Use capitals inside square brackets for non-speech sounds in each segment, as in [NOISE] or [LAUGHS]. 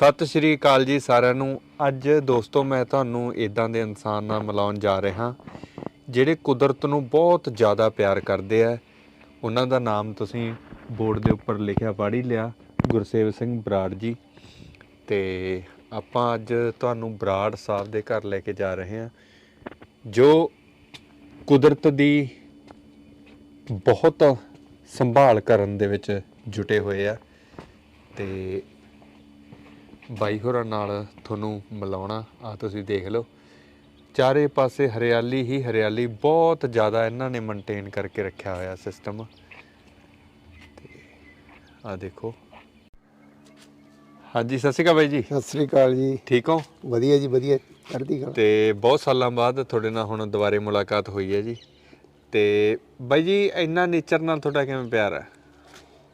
ਸਤਿ ਸ਼੍ਰੀ ਅਕਾਲ ਜੀ ਸਾਰਿਆਂ ਨੂੰ। ਅੱਜ ਦੋਸਤੋ, ਮੈਂ ਤੁਹਾਨੂੰ ਇਦਾਂ ਦੇ ਇਨਸਾਨ ਨਾਲ ਮਿਲਾਉਣ ਜਾ ਰਿਹਾ ਜਿਹੜੇ ਕੁਦਰਤ ਨੂੰ ਬਹੁਤ ਜ਼ਿਆਦਾ ਪਿਆਰ ਕਰਦੇ ਆ। ਉਹਨਾਂ ਦਾ ਨਾਮ ਤੁਸੀਂ ਬੋਰਡ ਦੇ ਉੱਪਰ ਲਿਖਿਆ, ਪੜ੍ਹ ਹੀ ਲਿਆ, ਗੁਰਸੇਵ ਸਿੰਘ ਬਰਾੜ ਜੀ। ਤੇ ਆਪਾਂ ਅੱਜ ਤੁਹਾਨੂੰ ਬਰਾੜ ਸਾਹਿਬ ਦੇ ਘਰ ਲੈ ਕੇ ਜਾ ਰਹੇ ਹਾਂ, ਜੋ ਕੁਦਰਤ ਦੀ ਬਹੁਤ ਸੰਭਾਲ ਕਰਨ ਦੇ ਵਿੱਚ ਜੁਟੇ ਹੋਏ ਆ। ਤੇ ਬਾਈ ਹੋਰਾਂ ਨਾਲ ਤੁਹਾਨੂੰ ਮਿਲਾਉਣਾ। ਆ ਤੁਸੀਂ ਦੇਖ ਲਓ। ਚਾਰੇ ਪਾਸੇ ਹਰਿਆਲੀ ਹੀ ਹਰਿਆਲੀ ਬਹੁਤ ਜ਼ਿਆਦਾ ਇਹਨਾਂ ਨੇ ਮੇਨਟੇਨ ਕਰਕੇ ਰੱਖਿਆ ਹੋਇਆ ਸਿਸਟਮ ਤੇ ਆ ਦੇਖੋ। ਹਾਂਜੀ ਸਤਿ ਸ਼੍ਰੀ ਅਕਾਲ ਬਾਈ ਜੀ। ਸਤਿ ਸ੍ਰੀ ਅਕਾਲ ਜੀ। ਠੀਕ ਹੋ? ਵਧੀਆ ਜੀ ਵਧੀਆ। ਚੜ੍ਹਦੀ ਕਲਾ। ਤੇ ਬਹੁਤ ਸਾਲਾਂ ਬਾਅਦ ਤੁਹਾਡੇ ਨਾਲ ਹੁਣ ਦੁਬਾਰੇ ਮੁਲਾਕਾਤ ਹੋਈ ਹੈ ਜੀ। ਤੇ ਬਾਈ ਜੀ ਇੰਨਾ ਨੇਚਰ ਨਾਲ ਤੁਹਾਡਾ ਕਿਵੇਂ ਪਿਆਰ ਹੈ?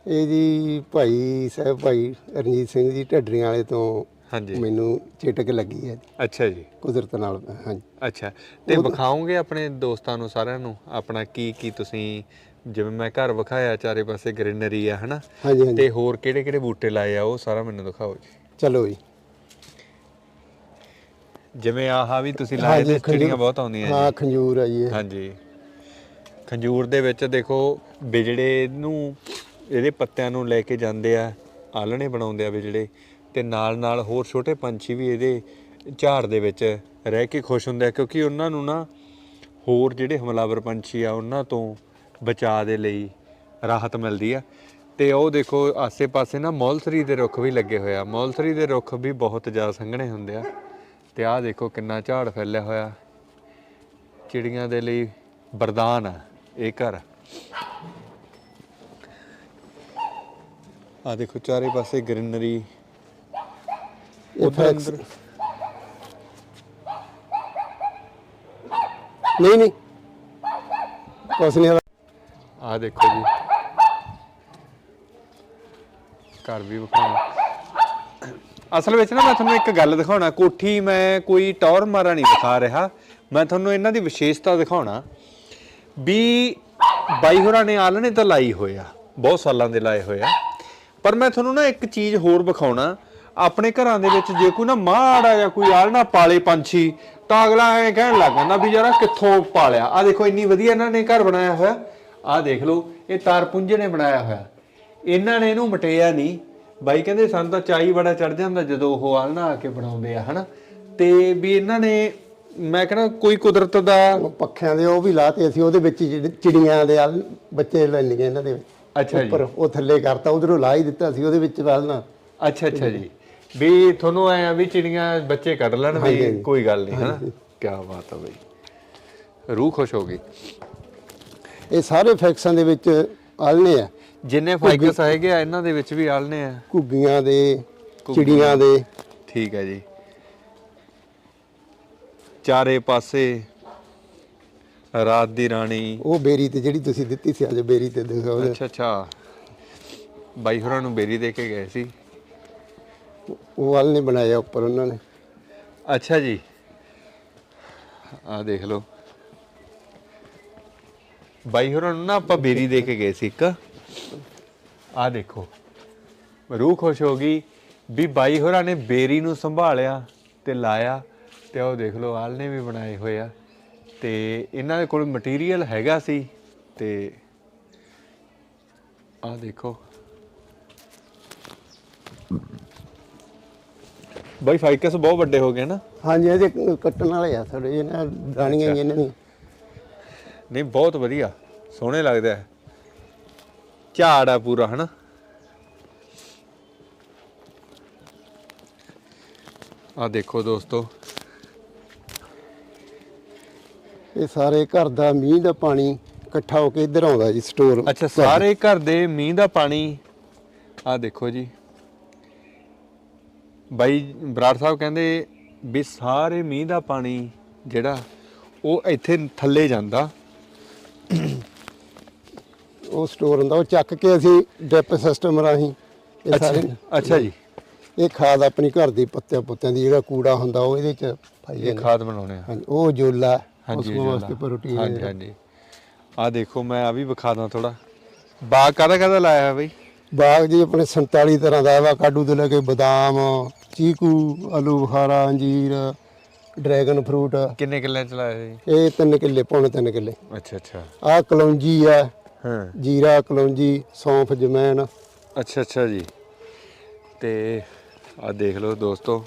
ਇਹ ਜੀ ਭਾਈ ਸਾਹਿਬ ਭਾਈ ਰਣਜੀਤ ਸਿੰਘ ਜੀ ਢੱਡਰੀਆਂ ਵਾਲੇ ਤੋਂ ਹਾਂਜੀ। ਮੈਨੂੰ ਚੇਟਕ ਲੱਗੀ ਹੈ। ਅੱਛਾ ਜੀ। ਕੁਦਰਤ ਨਾਲ ਹਾਂਜੀ। ਅੱਛਾ। ਤੇ ਵਿਖਾਓਗੇ ਆਪਣੇ ਦੋਸਤਾਂ ਨੂੰ ਸਾਰਿਆਂ ਨੂੰ? ਆਪਣਾ ਕੀ ਕੀ ਤੁਸੀਂ ਜਿਵੇਂ ਮੈਂ ਘਰ ਵਿਖਾਇਆ ਚਾਰੇ ਪਾਸੇ ਗ੍ਰੀਨਰੀ ਆ ਹਨਾ? ਹਾਂਜੀ ਹਾਂਜੀ। ਤੇ ਹੋਰ ਕਿਹੜੇ ਕਿਹੜੇ ਬੂਟੇ ਲਾਏ ਆ ਉਹ ਸਾਰਾ ਮੈਨੂੰ ਦਿਖਾਓ ਜੀ। ਚਲੋ ਜੀ। ਜਿਵੇਂ ਆਹ ਵੀ ਤੁਸੀਂ ਲਾਏ ਤੇ ਚਿੜੀਆਂ ਬਹੁਤ ਆਉਂਦੀਆਂ ਹਾਂ ਜੀ ਖੰਜੂਰ ਆ ਜੀ ਇਹ। ਹਾਂਜੀ। ਖੰਜੂਰ ਦੇ ਵਿੱਚ ਦੇਖੋ ਬਿਜੜੇ ਨੂੰ ਇਹਦੇ ਪੱਤਿਆਂ ਨੂੰ ਲੈ ਕੇ ਜਾਂਦੇ ਆ ਆਲਣੇ ਬਣਾਉਂਦੇ ਆ ਵੀ ਜਿਹੜੇ, ਤੇ ਨਾਲ ਨਾਲ ਹੋਰ ਛੋਟੇ ਪੰਛੀ ਵੀ ਇਹਦੇ ਝਾੜ ਦੇ ਵਿੱਚ ਰਹਿ ਕੇ ਖੁਸ਼ ਹੁੰਦੇ ਆ, ਕਿਉਂਕਿ ਉਹਨਾਂ ਨੂੰ ਨਾ ਹੋਰ ਜਿਹੜੇ ਹਮਲਾਵਰ ਪੰਛੀ ਆ, ਉਹਨਾਂ ਤੋਂ ਬਚਾਅ ਦੇ ਲਈ ਰਾਹਤ ਮਿਲਦੀ ਆ। ਤੇ ਉਹ ਦੇਖੋ, ਆਸੇ-ਪਾਸੇ ਨਾ ਮੌਲਥਰੀ ਦੇ ਰੁੱਖ ਵੀ ਲੱਗੇ ਹੋਏ ਆ। ਮੌਲਥਰੀ ਦੇ ਰੁੱਖ ਵੀ ਬਹੁਤ ਜ਼ਿਆਦਾ ਸੰਘਣੇ ਹੁੰਦੇ ਆ। ਤੇ ਆਹ ਦੇਖੋ ਕਿੰਨਾ ਝਾੜ ਫੈਲਿਆ ਹੋਇਆ। ਚਿੜੀਆਂ ਦੇ ਲਈ ਵਰਦਾਨ ਆ ਇਹ ਘਰ। ਆ ਦੇਖੋ ਚਾਰੇ ਪਾਸੇ ਗ੍ਰੀਨਰੀ। ਇਹ ਫੈਕਸ। ਨਹੀਂ ਨਹੀਂ। ਕੁਛ ਨਹੀਂ ਆ ਦੇਖੋ ਜੀ। ਘਰ ਵੀ ਵਿਖਾਉਣਾ। ਅਸਲ ਵਿੱਚ ਨਾ ਮੈਂ ਤੁਹਾਨੂੰ ਇੱਕ ਗੱਲ ਦਿਖਾਉਣਾ। ਕੋਠੀ ਮੈਂ ਕੋਈ ਟੌਰ ਮਾਰਾ ਨਹੀਂ ਦਿਖਾ ਰਿਹਾ। ਮੈਂ ਤੁਹਾਨੂੰ ਇਹਨਾਂ ਦੀ ਵਿਸ਼ੇਸ਼ਤਾ ਦਿਖਾਉਣਾ। ਵੀ ਬਾਈ ਹੋਰਾਂ ਨੇ ਆਲਣੇ ਤਾਂ ਲਾਈ ਹੋਏ ਆ। ਬਹੁਤ ਸਾਲਾਂ ਦੇ ਲਾਏ ਹੋਏ ਆ। ਪਰ ਮੈਂ ਤੁਹਾਨੂੰ ਨਾ ਇੱਕ ਚੀਜ਼ ਹੋਰ ਵਿਖਾਉਣਾ। ਆਪਣੇ ਘਰਾਂ ਦੇ ਵਿੱਚ ਜੇ ਕੋਈ ਨਾ ਮਾੜਾ ਜਾਂ ਕੋਈ ਆਲਣਾ ਪਾਲੇ ਪੰਛੀ, ਤਾਂ ਅਗਲਾ ਐ ਕਹਿਣ ਲੱਗ ਜਾਂਦਾ ਵੀ ਯਾਰਾ ਕਿੱਥੋਂ ਪਾਲਿਆ? ਆ ਦੇਖੋ, ਇੰਨੀ ਵਧੀਆ ਇਹਨਾਂ ਨੇ ਘਰ ਬਣਾਇਆ ਹੋਇਆ। ਆ ਦੇਖ ਲਓ, ਇਹ ਤਾਰਪੁੰਜੇ ਨੇ ਬਣਾਇਆ ਹੋਇਆ। ਇਹਨਾਂ ਨੇ ਇਹਨੂੰ ਮਟਿਆ ਨਹੀਂ। ਬਾਈ ਕਹਿੰਦੇ ਸਾਨੂੰ ਤਾਂ ਚਾਈ ਬੜਾ ਚੜ ਜਾਂਦਾ ਜਦੋਂ ਉਹ ਆਲਣਾ ਆ ਕੇ ਬਣਾਉਂਦੇ ਆ, ਹਨਾ? ਤੇ ਵੀ ਇਹਨਾਂ ਨੇ, ਮੈਂ ਕਹਿੰਦਾ ਕੋਈ ਕੁਦਰਤ ਦਾ ਪੱਖਿਆਂ ਦੇ ਉਹ ਵੀ ਲਾਤੇ ਅਸੀਂ ਉਹਦੇ ਵਿੱਚ ਚਿੜੀਆਂ ਦੇ ਆਲ- ਬੱਚੇ ਲੈਣੀਆਂ ਇਹਨਾਂ ਦੇ ਵਿੱਚ। ਅੱਛਾ ਜੀ। ਉੱਪਰ ਉਹ ਥੱਲੇ ਕਰਤਾ ਉਧਰੋਂ ਲਾ ਹੀ ਦਿੱਤਾ ਸੀ ਉਹਦੇ ਵਿੱਚ ਵਾਲਣਾ ਅੱਛਾ ਅੱਛਾ ਜੀ। ਵੀ ਤੁਹਾਨੂੰ ਐ ਵੀ ਚਿੜੀਆਂ ਬੱਚੇ ਕੱਢ ਲੈਣ ਹਾਂਜੀ, ਵੀ ਹਾਂਜੀ। ਕੋਈ ਗੱਲ ਨਹੀਂ ਹਨਾ? ਕੀ ਬਾਤ ਆ ਬਈ। ਰੂਹ ਖੁਸ਼ ਹੋ ਗਈ। ਇਹ ਸਾਰੇ ਫੈਕਸਾਂ ਦੇ ਵਿੱਚ ਆਲਣੇ ਆ। ਜਿੰਨੇ ਫਾਈਕਸ ਹੈਗੇ ਆ ਇਹਨਾਂ ਦੇ ਵਿੱਚ ਵੀ ਆਲਣੇ ਆ। ਘੁੱਗੀਆਂ ਦੇ। ਚਿੜੀਆਂ ਦੇ। ਠੀਕ ਹੈ ਜੀ। ਚਾਰੇ ਪਾਸੇ ਰਾਤ ਦੀ ਰਾਣੀ। ਉਹ ਬੇਰੀ ਤੇ ਜਿਹੜੀ ਤੁਸੀਂ ਦਿੱਤੀ ਸੀ ਅੱਜ ਬੇਰੀ ਤੇ ਦੇਖੋ ਉਹਦੇ- ਅੱਛਾ ਅੱਛਾ। ਬਾਈ ਹੋਰਾਂ ਨੂੰ ਬੇਰੀ ਦੇ ਕੇ ਗਏ ਸੀ। ਉਹ ਵਾਲ ਨੇ ਬਣਾਇਆ ਉੱਪਰ ਉਹਨਾਂ ਨੇ। ਅੱਛਾ ਜੀ। ਆ ਦੇਖ ਲਓ। ਬਾਈ ਹੋਰਾਂ ਨੂੰ ਨਾ ਆਪਾਂ ਬੇਰੀ ਦੇ ਕੇ ਗਏ ਸੀ ਇੱਕ। ਆ ਦੇਖੋ। ਰੂਹ ਖੁਸ਼ ਹੋ ਗਈ ਵੀ ਬਾਈ ਹੋਰਾਂ ਨੇ ਬੇਰੀ ਨੂੰ ਸੰਭਾਲਿਆ ਤੇ ਲਾਇਆ ਤੇ ਉਹ ਦੇਖ ਲਓ ਆਲਨੇ ਵੀ ਬਣਾਏ ਹੋਏ ਆ। ਤੇ ਇਹਨਾਂ ਦੇ ਕੋਲ ਮਟੀਰੀਅਲ ਹੈਗਾ ਸੀ ਤੇ ਆ ਦੇਖੋ। ਬਾਈ ਫਾਈਕਸ ਬਹੁਤ ਵੱਡੇ ਹੋ ਗਏ ਨਾ? ਹਾਂਜੀ ਇਹਦੇ ਕੱਟਣ ਵਾਲੇ ਆ ਥੋੜੇ ਜਿਹੇ ਨਾ ਦਾਣੀਆਂ ਜਿਹੀਆਂ ਇਹਨਾਂ ਦੀਆਂ। ਨਹੀਂ ਬਹੁਤ ਵਧੀਆ ਸੋਹਣੇ ਲੱਗਦਾ ਹੈ ਝਾੜ ਆ ਪੂਰਾ ਹਨਾ? ਆ ਦੇਖੋ ਦੋਸਤੋ ਇਹ ਸਾਰੇ ਘਰ ਦਾ ਮੀਂਹ ਦਾ ਪਾਣੀ ਇਕੱਠਾ ਹੋ ਕੇ ਇੱਧਰ ਆਉਂਦਾ ਜੀ ਸਟੋਰ ਅੱਛਾ ਸਾਰੇ ਘਰ ਦੇ ਮੀਂਹ ਦਾ ਪਾਣੀ ਆ ਦੇਖੋ ਜੀ। ਬਾਈ ਬਰਾੜ ਸਾਹਿਬ ਕਹਿੰਦੇ ਵੀ ਸਾਰੇ ਮੀਂਹ ਦਾ ਪਾਣੀ ਜਿਹੜਾ ਉਹ ਇੱਥੇ ਥੱਲੇ ਜਾਂਦਾ। ਉਹ ਸਟੋਰ ਹੁੰਦਾ ਉਹ ਚੱਕ ਕੇ ਅਸੀਂ ਡਿਪ ਸਿਸਟਮ ਰਾਹੀਂ ਇਹ ਸਾਰੇ ਅੱਛਾ ਜੀ। ਇਹ ਖਾਦ ਆਪਣੀ ਘਰ ਦੀ ਪੱਤਿਆਂ ਪੁੱਤਿਆਂ ਦੀ ਜਿਹੜਾ ਕੂੜਾ ਹੁੰਦਾ ਉਹ ਇਹਦੇ ਚ ਪਾਈ ਇਹ ਜਾਂਦਾ। ਖਾਦ ਬਣਾਉਣੇ ਆ। ਹਾਂਜੀ ਉਹ ਜੋਲਾ ਉਸ ਹਾਂਜੀ ਵਾਸਤੇ ਜੋਲਾ। ਪ੍ਰੋਟੀਨ ਹਾਂਜੀ ਹਾਂਜੀ। ਆ ਦੇਖੋ ਮੈਂ ਆ ਵੀ ਵਿਖਾ ਦਾਂ ਥੋੜਾ ਬਾਗ ਕਾਹਦਾ ਕਾਹਦਾ ਲਾਇਆ ਹੈ ਬਈ? ਬਾਗ ਜੀ ਆਪਣੇ 47 ਤਰ੍ਹਾਂ ਦਾ ਵਾ ਕਾਡੂ ਤੋਂ ਲੈ ਕੇ ਬਦਾਮ ਚੀਕੂ ਆਲੂ ਬੁਖਾਰਾ ਅੰਜੀਰ ਡਰੈਗਨ ਫਰੂਟ। ਕਿੰਨੇ ਕਿੱਲੇ ਚ ਲਾਇਆ ਜੀ ਇਹ ਤਿੰਨ ਕਿੱਲੇ ਪੌਣੇ ਤਿੰਨ ਕਿੱਲੇ। ਅੱਛਾ ਅੱਛਾ। ਆਹ ਕਲੌਂਜੀ ਆ ਹਾਂ। ਜੀਰਾ ਕਲੌਂਜੀ ਸੌਂਫ ਜਮੈਨ ਅੱਛਾ ਅੱਛਾ ਜੀ। ਤੇ ਆ ਦੇਖ ਲਓ ਦੋਸਤੋ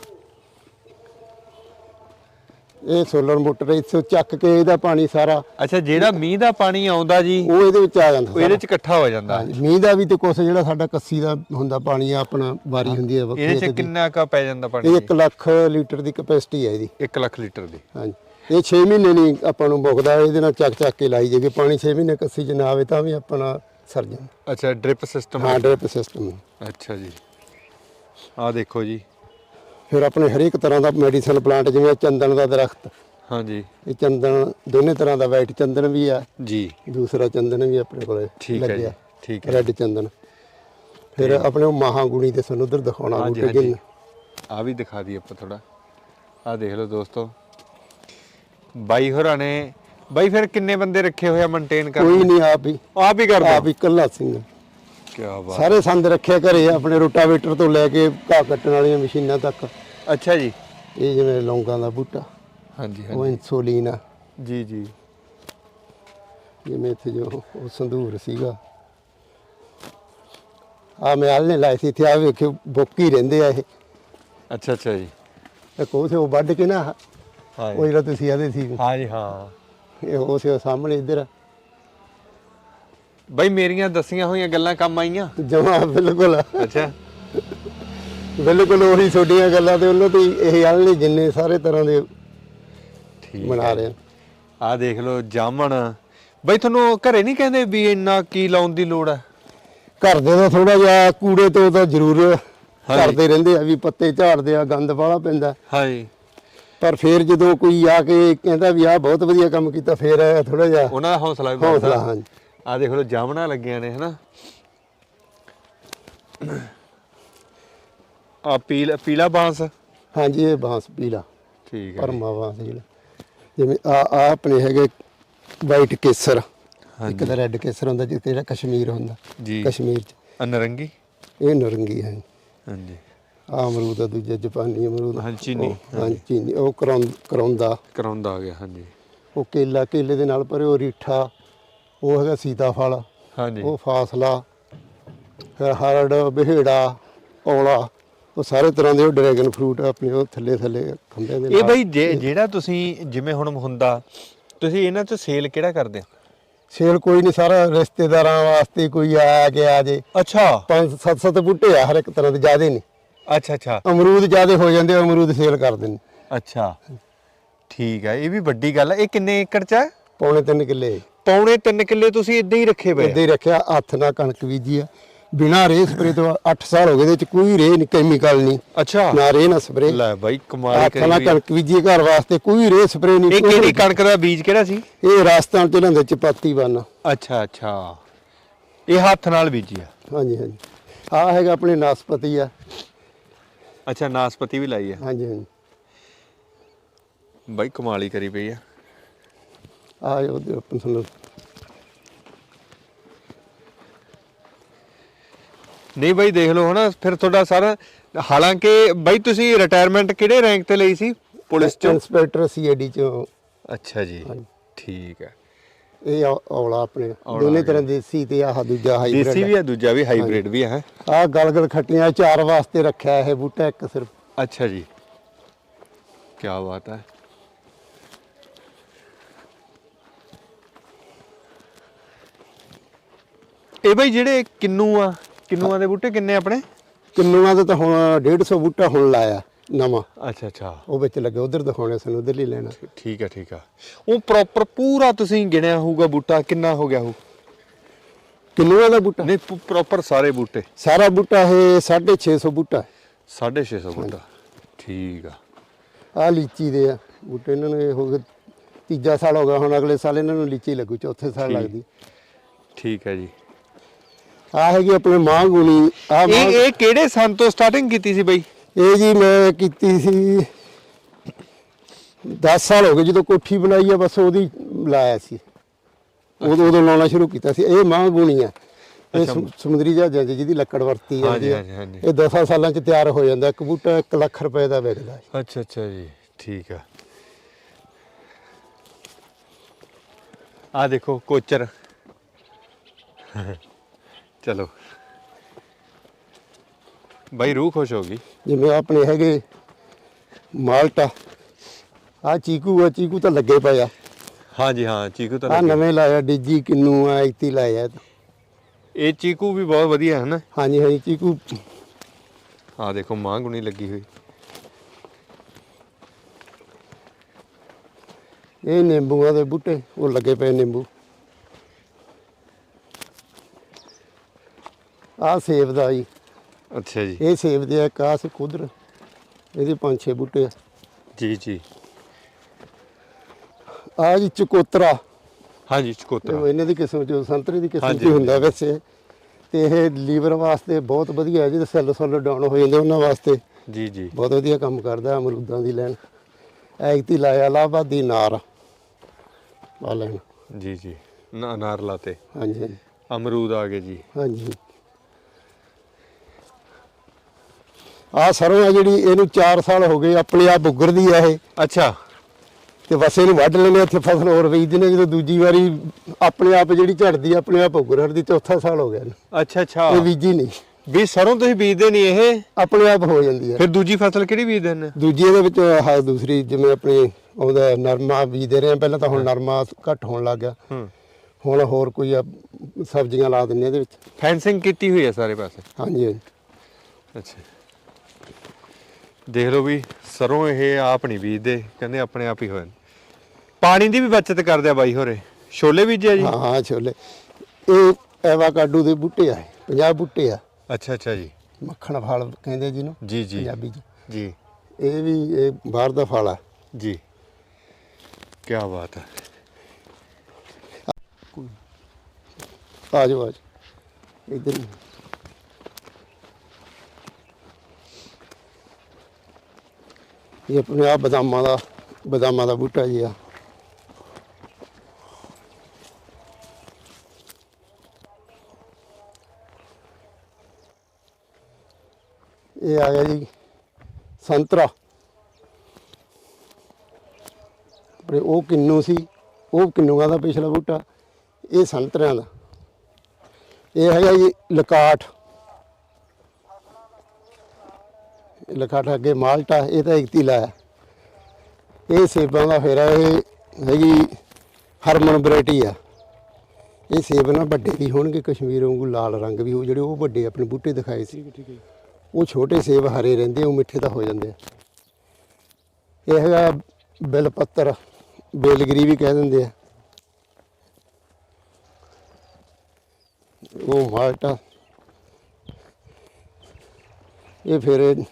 ਇਹ ਸੋਲਰ ਮੋਟਰ ਇੱਥੋਂ ਚੱਕ ਕੇ ਇਹਦਾ ਪਾਣੀ ਸਾਰਾ ਅੱਛਾ ਜਿਹੜਾ ਮੀਂਹ ਦਾ ਪਾਣੀ ਆਉਂਦਾ ਜੀ ਉਹ ਇਹਦੇ ਵਿੱਚ ਆ ਜਾਂਦਾ ਉਹ ਇਹਦੇ ਚ ਇਕੱਠਾ ਹੋ ਜਾਂਦਾ। ਹਾਂਜੀ, ਮੀਂਹ ਦਾ ਵੀ ਤੇ ਕੁਛ ਜਿਹੜਾ ਸਾਡਾ ਕੱਸੀ ਦਾ ਹੁੰਦਾ ਪਾਣੀ ਆ ਆਪਣਾ ਵਾਰੀ ਹੁੰਦੀ ਹੈ ਇਹਦੇ ਚ। ਕਿੰਨਾ ਕਾ ਪੈ ਜਾਂਦਾ ਇਹ ਪਾਣੀ 1 ਲੱਖ ਲੀਟਰ ਦੀ ਕਪੈਸਿਟੀ ਹੈ ਇਹਦੀ। 1 ਲੱਖ ਲੀਟਰ ਦੀ। ਹਾਂਜੀ ਇਹ 6 ਮਹੀਨੇ ਨਹੀਂ ਆਪਾਂ ਨੂੰ ਮੁੱਕਦਾ ਇਹਦੇ ਨਾਲ ਚੱਕ ਚੱਕ ਕੇ ਲਾਈ ਜੇ ਪਾਣੀ 6 ਮਹੀਨੇ ਕੱਸੀ ਚ ਨਾ ਆਵੇ ਤਾਂ ਵੀ ਆਪਣਾ ਸਰ ਜਾਂਦਾ। ਅੱਛਾ ਡ੍ਰਿਪ ਸਿਸਟਮ ਹਾਂ ਡ੍ਰਿਪ ਸਿਸਟਮ ਅੱਛਾ ਜੀ। ਆ ਦੇਖੋ ਜੀ ਫਿਰ ਆਪਣੇ ਹਰੇਕ ਤਰ੍ਹਾਂ ਦਾ ਮੈਡੀਸਨ ਪਲਾਂਟ ਜਿਵੇਂ ਚੰਦਨ ਦਾ ਦਰਖਤ। ਹਾਂਜੀ। ਇਹ ਚੰਦਨ ਦੋਨੇ ਤਰ੍ਹਾਂ ਦਾ ਵਾਈਟ ਚੰਦਨ ਵੀ ਆ। ਜੀ। ਦੂਸਰਾ ਚੰਦਨ ਵੀ ਆਪਣੇ ਕੋਲੇ ਠੀਕ ਹੈ ਜੀ ਠੀਕ ਹੈ ਰੈੱਡ ਚੰਦਨ। ਫਿਰ ਆਪਣੇ ਉਹ ਮਹਾਗੁਣੀ ਤੇ ਸਾਨੂੰ ਉਧਰ ਦਿਖਾਉਣਾ ਹਾਂਜੀ, ਬੂਟੇ ਹਾਂਜੀ। ਆ ਵੀ ਦਿਖਾ ਦਈਏ ਆਪਾਂ ਥੋੜਾ ਆ ਦੇਖ ਲਓ ਦੋਸਤੋ। ਬਾਈ ਹੋਰਾਂ ਨੇ ਬਾਈ ਫਿਰ ਕਿੰਨੇ ਬੰਦੇ ਰੱਖੇ ਹੋਏ ਆ ਮੇਨਟੇਨ ਕਰ ਕੋਈ ਨਹੀਂ ਆਪ ਹੀ ਆਪ ਹੀ ਕਰਦੇ ਆਪ ਹੀ ਇਕੱਲਾ ਸਿੰਘ। ਕੀ ਬਾਤ ਸਾਰੇ ਸੰਦ ਰੱਖਿਆ ਘਰੇ ਆਪਣੇ ਰੋਟਾਵੇਟਰ ਤੋਂ ਲੈ ਕੇ ਘਾਹ ਕੱਟਣ ਵਾਲੀਆਂ ਮਸ਼ੀਨਾਂ ਤੱਕ। ਅੱਛਾ ਜੀ। ਇਹ ਜਿਵੇਂ ਲੌਂਗਾਂ ਦਾ ਬੂਟਾ ਹਾਂਜੀ ਉਹ ਇਨਸੂਲਿਨ ਆ। ਜੀ ਜੀ। ਜਿਵੇਂ ਇੱਥੇ ਜੋ ਉਹ ਸੰਧੂਰ ਸੀਗਾ। ਆ ਮੈਂ ਆਲ ਨੇ ਲਾਏ ਸੀ ਇੱਥੇ ਆ ਵੇਖਿਓ ਬੁੱਕੀ ਰਹਿੰਦੇ ਆ ਇਹ। ਅੱਛਾ ਅੱਛਾ ਜੀ। ਇੱਕ ਉਹ ਸੇ ਉਹ ਵੱਢ ਕੇ ਨਾ ਹਾਂ ਉਹ ਜਿਹੜਾ ਤੁਸੀਂ ਆਦੇ ਸੀ। ਹਾਂ ਜੀ ਹਾਂ। ਇਹ ਉਹ ਸੇ ਸਾਹਮਣੇ ਇੱਧਰ ਬਾਈ ਮੇਰੀਆਂ ਦੱਸੀਆਂ ਹੋਈਆਂ ਗੱਲਾਂ ਕੰਮ ਆਈਆਂ। ਜਮਾ ਬਿਲਕੁਲ। ਅੱਛਾ। ਬਿਲਕੁਲ ਉਹੀ ਛੋਟੀਆਂ ਗੱਲਾਂ ਤੇ ਉਹਨਾਂ ਤੇ ਇਹ ਆਲ ਨੇ ਜਿੰਨੇ ਸਾਰੇ ਤਰ੍ਹਾਂ ਦੇ ਠੀਕ ਬਣਾ ਰਹੇ ਆ। ਆ ਦੇਖ ਲਓ ਜਾਮਣ। ਬਾਈ ਤੁਹਾਨੂੰ ਘਰੇ ਨਹੀਂ ਕਹਿੰਦੇ ਵੀ ਇੰਨਾ ਕੀ ਲਾਉਣ ਦੀ ਲੋੜ ਹੈ ਘਰ ਦੇ ਤਾਂ ਥੋੜਾ ਜਿਹਾ ਕੂੜੇ ਤੋਂ ਤਾਂ ਜ਼ਰੂਰ ਕਰਦੇ ਰਹਿੰਦੇ ਆ ਵੀ ਪੱਤੇ ਝਾੜਦੇ ਆ ਗੰਦ ਬਾਹਲਾ ਪੈਂਦਾ। ਹਾਂਜੀ। ਪਰ ਫਿਰ ਜਦੋਂ ਕੋਈ ਆ ਕੇ ਕਹਿੰਦਾ ਵੀ ਆਹ ਬਹੁਤ ਵਧੀਆ ਕੰਮ ਕੀਤਾ ਫਿਰ ਥੋੜਾ ਜਿਹਾ ਉਹਨਾਂ ਦਾ ਹੌਸਲਾ ਵੀ ਹੌਸਲਾ ਵਧਦਾ। ਹਾਂਜੀ। ਆ ਦੇਖ ਲਓ ਜਾਮਣਾ ਲੱਗੀਆਂ ਨੇ ਹਨਾ? ਆ ਪੀਲਾ ਪੀਲਾ ਬਾਂਸ? ਹਾਂਜੀ ਇਹ ਬਾਂਸ ਪੀਲਾ। ਠੀਕ ਹੈ। ਪਰਮਾ ਬਾਂਸ ਜਿਹੜਾ ਜਿਵੇਂ ਆ ਆ ਆਪਣੇ ਹੈਗੇ ਵਾਈਟ ਕੇਸਰ। ਇੱਕ ਤਾਂ ਰੈੱਡ ਕੇਸਰ ਹੁੰਦਾ ਜਿਹੜਾ ਕਸ਼ਮੀਰ ਹੁੰਦਾ। ਜੀ। ਕਸ਼ਮੀਰ ਚ। ਨਰੰਗੀ? ਇਹ ਨਰੰਗੀ ਹੈ। ਹਾਂਜੀ। ਆ ਅਮਰੂਦ ਆ ਦੂਜਾ ਜਾਪਾਨੀ ਅਮਰੂਦ। ਹਾਂਜੀ, ਚੀਨੀ, ਚੀਨੀ। ਉਹ ਕਰੌਂ ਕਰਾਉਂਦਾ ਕਰਾਉਂਦਾ ਆ ਗਿਆ ਹਾਂਜੀ। ਉਹ ਕੇਲਾ ਕੇਲੇ ਦੇ ਨਾਲ ਭਰੇ ਉਹ ਰੀਠਾ। ਉਹ ਹੈਗਾ ਸੀਤਾਫਲ ਹਾਂਜੀ। ਉਹ ਫਾਸਲਾ ਫਿਰ ਹਰੜ ਬਿਹੜਾ ਔਲਾ ਉਹ ਸਾਰੇ ਤਰ੍ਹਾਂ ਦੇ ਉਹ ਡਰੈਗਨ ਫਰੂਟ ਆਪਣੇ ਉਹ ਥੱਲੇ ਥੱਲੇ ਖੰਭਿਆਂ ਦੇ ਇਹ ਬਈ ਜੇ- ਜਿਹੜਾ ਤੁਸੀਂ ਜਿਵੇਂ ਹੁਣ ਹੁੰਦਾ ਤੁਸੀਂ ਇਹਨਾਂ ਚ ਸੇਲ ਕਿਹੜਾ ਕਰਦੇ ਹੋ? ਸੇਲ ਕੋਈ ਨਹੀਂ ਸਾਰਾ ਰਿਸ਼ਤੇਦਾਰਾਂ ਵਾਸਤੇ ਕੋਈ ਆ ਕੇ ਆ ਜੇ। ਅੱਛਾ। ਪੰਜ ਸੱਤ ਸੱਤ ਬੂਟੇ ਆ ਹਰ ਇੱਕ ਤਰ੍ਹਾਂ ਦੇ ਜ਼ਿਆਦੇ ਨਹੀਂ। ਅੱਛਾ ਅੱਛਾ। ਅਮਰੂਦ ਜ਼ਿਆਦੇ ਹੋ ਜਾਂਦੇ ਆ, ਅਮਰੂਦ ਸੇਲ ਕਰ ਦਿੰਦੇ। ਅੱਛਾ। ਠੀਕ ਹੈ ਇਹ ਵੀ ਵੱਡੀ ਗੱਲ ਹੈ ਇਹ ਕਿੰਨੇ ਏਕੜ ਚ ਹੈ ਪੌਣੇ 3 ਕਿੱਲੇ। ਪੌਣੇ 3 ਕਿੱਲੇ ਤੁਸੀਂ ਇਦਾਂ ਹੀ ਰੱਖੇ ਪਏ ਆ। ਇੱਦਾਂ ਹੀ ਰੱਖਿਆ ਹੱਥ ਨਾਲ ਕਣਕ ਬੀਜੀ ਆ। ਬਿਨਾ ਰੇ ਸਪਰੇ ਤੋਂ 8 ਸਾਲ ਹੋ ਗਏ ਇਹਦੇ ਚ ਕੋਈ ਰੇ ਨਹੀਂ ਕੈਮੀਕਲ ਨਹੀਂ। ਅੱਛਾ। ਨਾ ਰੇ ਨਾ ਸਪਰੇ ਲੈ ਬਾਈ ਕਮਾਲ ਹੱਥ ਕਰੀ ਨਾਲ ਹੋਈ। ਕਣਕ ਬੀਜੀ ਘਰ ਵਾਸਤੇ ਕੋਈ ਰੇ ਸਪਰੇ ਨਹੀਂ ਇਹ ਕਿਹੜੀ ਕਣਕ ਦਾ ਬੀਜ ਕਿਹੜਾ ਸੀ? ਇਹ ਰਾਜਸਥਾਨ ਚ ਲੈਂਦੇ ਚਪਾਤੀ ਬਨ। ਅੱਛਾ ਅੱਛਾ। ਇਹ ਹੱਥ ਨਾਲ ਬੀਜੀ ਆ। ਹਾਂਜੀ ਹਾਂਜੀ। ਆ ਹੈਗਾ ਆਪਣੇ ਨਾਸਪਤੀ ਆ। ਅੱਛਾ ਨਾਸਪਤੀ ਵੀ ਲਾਈ ਆ। ਹਾਂਜੀ ਹਾਂਜੀ। ਬਾਈ ਕਮਾਲ ਹੀ ਕਰੀ ਪਈ ਆ। ਆ ਉਹਦੇ ਆਪਾਂ ਤੁਹਾਨੂੰ ਨਹੀਂ ਬਾਈ ਦੇਖ ਲਓ ਹਨਾ ਫਿਰ ਤੁਹਾਡਾ ਸਾਰਾ ਹਾਲਾਂਕਿ ਬਾਈ ਤੁਸੀਂ ਰਿਟਾਇਰਮੈਂਟ ਕਿਹੜੇ ਰੈਂਕ ਤੇ ਲਈ ਸੀ? ਪੁਲਿਸ ਚ? ਇੰਸਪੈਕਟਰ ਸੀਆਈਡੀ ਚ। ਅੱਛਾ ਜੀ। ਠੀਕ ਹੈ। ਇਹ ਔਲਾ ਆਪਣੇ ਦੋਨੇ ਤਰ੍ਹਾਂ ਦੇਸੀ ਤੇ ਆਹ ਦੂਜਾ ਦੇਸੀ ਹਾਈਬ੍ਰਿਡ ਵੀ ਆ ਦੂਜਾ ਵੀ ਹਾਈਬ੍ਰਿਡ ਵੀ ਹੈ? ਆ ਗਲਗਲ ਖੱਟੀਆਂ ਚਾਰ ਵਾਸਤੇ ਰੱਖਿਆ ਇਹ ਬੂਟਾ ਇੱਕ ਸਿਰਫ। ਅੱਛਾ ਜੀ। ਕੀ ਬਾਤ ਹੈ। ਇਹ ਬਈ ਜਿਹੜੇ ਕਿੰਨੂ ਆ ਕਿੰਨੂਆਂ ਦੇ ਬੂਟੇ ਕਿੰਨੇ ਆਪਣੇ? ਕਿੰਨੂਆਂ ਦਾ ਤਾਂ ਹੁਣ 150 ਬੂਟਾ ਹੁਣ ਲਾਇਆ ਨਵਾਂ। ਅੱਛਾ ਅੱਛਾ। ਉਹ ਵਿੱਚ ਲੱਗੇ ਉਧਰ ਦਿਖਾਉਣੇ ਸਨ ਉਧਰ ਲਈ ਲੈਣਾ। ਠੀਕ ਹੈ ਠੀਕ ਆ। ਉਹ ਪ੍ਰੋਪਰ ਪੂਰਾ ਤੁਸੀਂ ਗਿਣਿਆ ਹੋਊਗਾ ਬੂਟਾ ਕਿੰਨਾ ਹੋ ਗਿਆ ਹੋ ਕਿੰਨੂਆਂ ਦਾ ਬੂਟਾ? ਨਹੀਂ ਪ੍ਰੋਪਰ ਸਾਰੇ ਬੂਟੇ। ਸਾਰਾ ਬੂਟਾ ਇਹ 650 ਬੂਟਾ। 650 ਬੂਟਾ। ਠੀਕ ਆ। ਆ ਲੀਚੀ ਦੇ ਆ ਬੂਟੇ ਇਹਨਾਂ ਨੂੰ ਇਹ ਹੋ ਗਏ ਤੀਜਾ ਸਾਲ ਹੋ ਗਿਆ ਹੁਣ ਅਗਲੇ ਸਾਲ ਇਹਨਾਂ ਨੂੰ ਲੀਚੀ ਲੱਗੂ ਚੌਥੇ ਸਾਲ। ਲੱਗਦੀ। ਠੀਕ ਹੈ ਜੀ। ਆ ਹੈਗੀ ਆਪਣੇ ਮਾਂ ਗੁਣੀ ਆ ਇਹ ਇਹ ਕਿਹੜੇ ਸੰਨ ਤੋਂ ਸਟਾਰਟਿੰਗ ਕੀਤੀ ਸੀ ਬਈ? ਇਹ ਜੀ ਮੈਂ ਕੀਤੀ ਸੀ 10 ਸਾਲ ਹੋ ਗਏ ਜਦੋਂ ਕੋਠੀ ਬਣਾਈ ਆ ਬਸ ਉਹਦੀ ਲਾਇਆ ਸੀ। ਉਦੋਂ ਉਦੋਂ ਲਾਉਣਾ ਸ਼ੁਰੂ ਕੀਤਾ ਸੀ। ਇਹ ਮਾਂ ਗੁਣੀ ਆ। ਇਹ ਸਮੁ- ਸਮੁੰਦਰੀ ਜਹਾਜ਼ਾਂ 'ਚ ਜਿਹਦੀ ਲੱਕੜ ਵਰਤੀ ਹਾਂਜੀ, ਜਾਂਦੀ ਹਾਂਜੀ, ਹੈ ਹਾਂਜੀ। ਇਹ 10 ਸਾਲਾਂ 'ਚ ਤਿਆਰ ਹੋ ਜਾਂਦਾ। ਇੱਕ ਬੂਟਾ 1 ਲੱਖ ਰੁਪਏ ਦਾ ਵਿਕਦਾ ਹੈ ਅੱਛਾ ਅੱਛਾ ਜੀ। ਠੀਕ ਆ। ਆ ਦੇਖੋ ਕੋਚਰ। ਚਲੋ। ਬਾਈ ਰੂਹ ਖੁਸ਼ ਹੋ ਗਈ। ਜਿਵੇਂ ਆਪਣੇ ਹੈਗੇ ਮਾਲਟਾ ਆ ਚੀਕੂ ਆ ਚੀਕੂ ਤਾਂ ਲੱਗੇ ਪਏ ਆ। ਹਾਂਜੀ ਹਾਂ ਚੀਕੂ ਤਾਂ ਆ। ਨਵੇਂ ਲਾਇਆ ਡਿੱਜੀ ਕਿੰਨੂ ਆ ਇੱਥੇ ਲਾਇਆ। ਇਹ ਚੀਕੂ ਵੀ ਬਹੁਤ ਵਧੀਆ ਹੈ ਨਾ। ਹਾਂਜੀ ਹਾਂਜੀ ਚੀਕੂ। ਆ ਦੇਖੋ ਮਾਂ ਗੁਣੀ ਲੱਗੀ ਹੋਈ। ਇਹ ਨਿੰਬੂਆਂ ਦੇ ਬੂਟੇ ਉਹ ਲੱਗੇ ਪਏ ਨਿੰਬੂ। ਆ ਸੇਬ ਦਾ ਜੀ। ਅੱਛਾ ਜੀ। ਇਹ ਸੇਬ ਦੇ ਆ, ਇੱਕ ਆਹ ਸੀ ਕੁਦਰ। ਇਹਦੇ ਪੰਜ ਛੇ ਬੂਟੇ ਆ। ਜੀ ਜੀ। ਆ ਜੀ ਚਕੋਤਰਾ। ਹਾਂਜੀ ਚਕੋਤਰਾ। ਇਹਨਾਂ ਦੀ ਕਿਸਮ ਚ ਸੰਤਰੇ ਦੀ ਕਿਸਮ ਚ ਹੁੰਦਾ ਵੈਸੇ। ਤੇ ਇਹ ਲੀਵਰ ਵਾਸਤੇ ਬਹੁਤ ਵਧੀਆ ਹੈ ਜਿਹਦੇ ਸੈੱਲ ਸੈੱਲ ਡਾਊਨ ਹੋ ਜਾਂਦੇ ਉਹਨਾਂ ਵਾਸਤੇ। ਜੀ ਜੀ। ਬਹੁਤ ਵਧੀਆ ਕੰਮ ਕਰਦਾ ਅਮਰੂਦਾਂ ਦੀ ਲੈਣ। ਐਗਤੀ ਲਾਇਆ ਇਲਾਹਾਬਾਦੀ ਨਾਰ। ਆ ਲੈਣ। ਜੀ ਜੀ। ਨਾ ਅਨਾਰ ਲਾਤੇ ਹਾਂਜੀ, ਅਮਰੂਦ ਆ ਗਏ ਜੀ। ਹਾਂਜੀ। ਆ ਸਰੋਂ ਆ ਜਿਹੜੀ ਇਹਨੂੰ 4 ਸਾਲ ਹੋ ਗਏ ਆਪਣੇ ਆਪ ਉੱਗਰਦੀ ਆ ਇਹ। ਅੱਛਾ। ਤੇ ਬਸ ਇਹਨੂੰ ਵੱਢ ਲੈਣੇ ਇੱਥੇ ਫਸਲ ਹੋਰ ਬੀਜਦੇ ਨੇ ਜਦੋਂ ਦੂਜੀ ਵਾਰੀ ਆਪਣੇ ਆਪ ਜਿਹੜੀ ਝੜਦੀ ਆ, ਆਪਣੇ ਆਪ ਉੱਗਰਦੀ ਚੌਥਾ ਸਾਲ ਹੋ ਗਿਆ ਇਹਨੂੰ। ਅੱਛਾ ਅੱਛਾ। ਇਹ ਬੀਜੀ ਨਹੀਂ। ਵੀ ਸਰੋਂ ਤੁਸੀਂ ਬੀਜਦੇ ਨਹੀਂ ਇਹ? ਆਪਣੇ ਆਪ ਹੋ ਜਾਂਦੀ ਹੈ ਫਿਰ ਦੂਜੀ ਫਸਲ ਕਿਹੜੀ ਬੀਜਦੇ ਨੇ? ਦੂਜੀ ਇਹਦੇ ਵਿੱਚ ਆਹ ਦੂਸਰੀ ਜਿਵੇਂ ਆਪਣੀ ਉਹਦਾ ਨਰਮਾ ਬੀਜਦੇ ਰਹੇ ਪਹਿਲਾਂ ਤਾਂ ਹੁਣ ਨਰਮਾ ਘੱਟ ਹੋਣ ਲੱਗ ਗਿਆ। ਹੂੰ। ਹੁਣ ਹੋਰ ਕੋਈ ਸਬਜ਼ੀਆਂ ਲਾ ਦਿੰਦੇ ਇਹਦੇ ਵਿੱਚ। ਫੈਂਸਿੰਗ ਕੀਤੀ ਹੋਈ ਹੈ ਸਾਰੇ ਪਾਸੇ? ਹਾਂਜੀ ਹਾਂਜੀ। ਅੱਛਾ। ਦੇਖ ਲਓ ਵੀ ਸਰੋਂ ਇਹ ਆਪ ਨਹੀਂ ਬੀਜਦੇ ਕਹਿੰਦੇ ਆਪਣੇ ਆਪ ਹੀ ਹੋਏ। ਪਾਣੀ ਦੀ ਵੀ ਬਚਤ ਕਰਦੇ ਆ ਬਾਈ ਹੋਰੇ। ਛੋਲੇ ਬੀਜੇ ਆ ਜੀ? ਹਾਂ ਹਾਂ ਛੋਲੇ। ਇਹ ਐਵਾਕਾਡੋ ਦੇ ਬੂਟੇ ਆ 50 ਬੂਟੇ ਆ। ਅੱਛਾ ਅੱਛਾ ਜੀ। ਮੱਖਣ ਫਲ ਕਹਿੰਦੇ ਜਿਹਨੂੰ ਜੀ ਜੀ। ਪੰਜਾਬੀ ਚ। ਜੀ। ਇਹ ਵੀ ਇਹ ਬਾਹਰ ਦਾ ਫਲ ਆ। ਜੀ। ਕੀ ਬਾਤ ਹੈ ਆ ਜਾਓ ਆ ਜਾਓ। ਇੱਧਰ ਇਹ ਆਪਣੇ ਬਦਾਮਾਂ ਦਾ ਬਦਾਮਾਂ ਦਾ ਬੂਟਾ ਜੀ ਆ। ਇਹ ਆ ਗਿਆ ਜੀ, ਸੰਤਰਾ। ਆਪਣੇ ਉਹ ਕਿੰਨੂ ਸੀ, ਉਹ ਕਿੰਨੂਆਂ ਦਾ ਪਿਛਲਾ ਬੂਟਾ? ਇਹ ਸੰਤਰਿਆਂ ਦਾ। ਇਹ ਹੈਗਾ ਜੀ ਲਕਾਠ ਲਕਾਠ ਅੱਗੇ ਮਾਲਟਾ ਇਹ ਤਾਂ ਇਕਤੀ ਲਾਇਆ ਇਹ ਸੇਬਾਂ ਦਾ ਫੇਰਾ ਇਹ ਹੈਗੀ ਹਰਮਨ ਵੈਰਾਈਟੀ ਆ। ਇਹ ਸੇਬ ਨਾ ਵੱਡੇ ਵੀ ਹੋਣਗੇ ਕਸ਼ਮੀਰ ਵਾਂਗੂ ਲਾਲ ਰੰਗ ਵੀ ਹੋ ਜਿਹੜੇ ਉਹ ਵੱਡੇ ਆਪਣੇ ਬੂਟੇ ਦਿਖਾਏ ਸੀ। ਉਹ ਛੋਟੇ ਸੇਬ ਹਰੇ ਰਹਿੰਦੇ ਉਹ ਮਿੱਠੇ ਤਾਂ ਹੋ ਜਾਂਦੇ ਆ। ਇਹ ਹੈਗਾ ਬਿਲ ਪੱਤਰ ਬੇਲਗਰੀ ਵੀ ਕਹਿ ਦਿੰਦੇ ਆ। ਉਹ ਮਾਲਟਾ। ਇਹ ਫਿਰ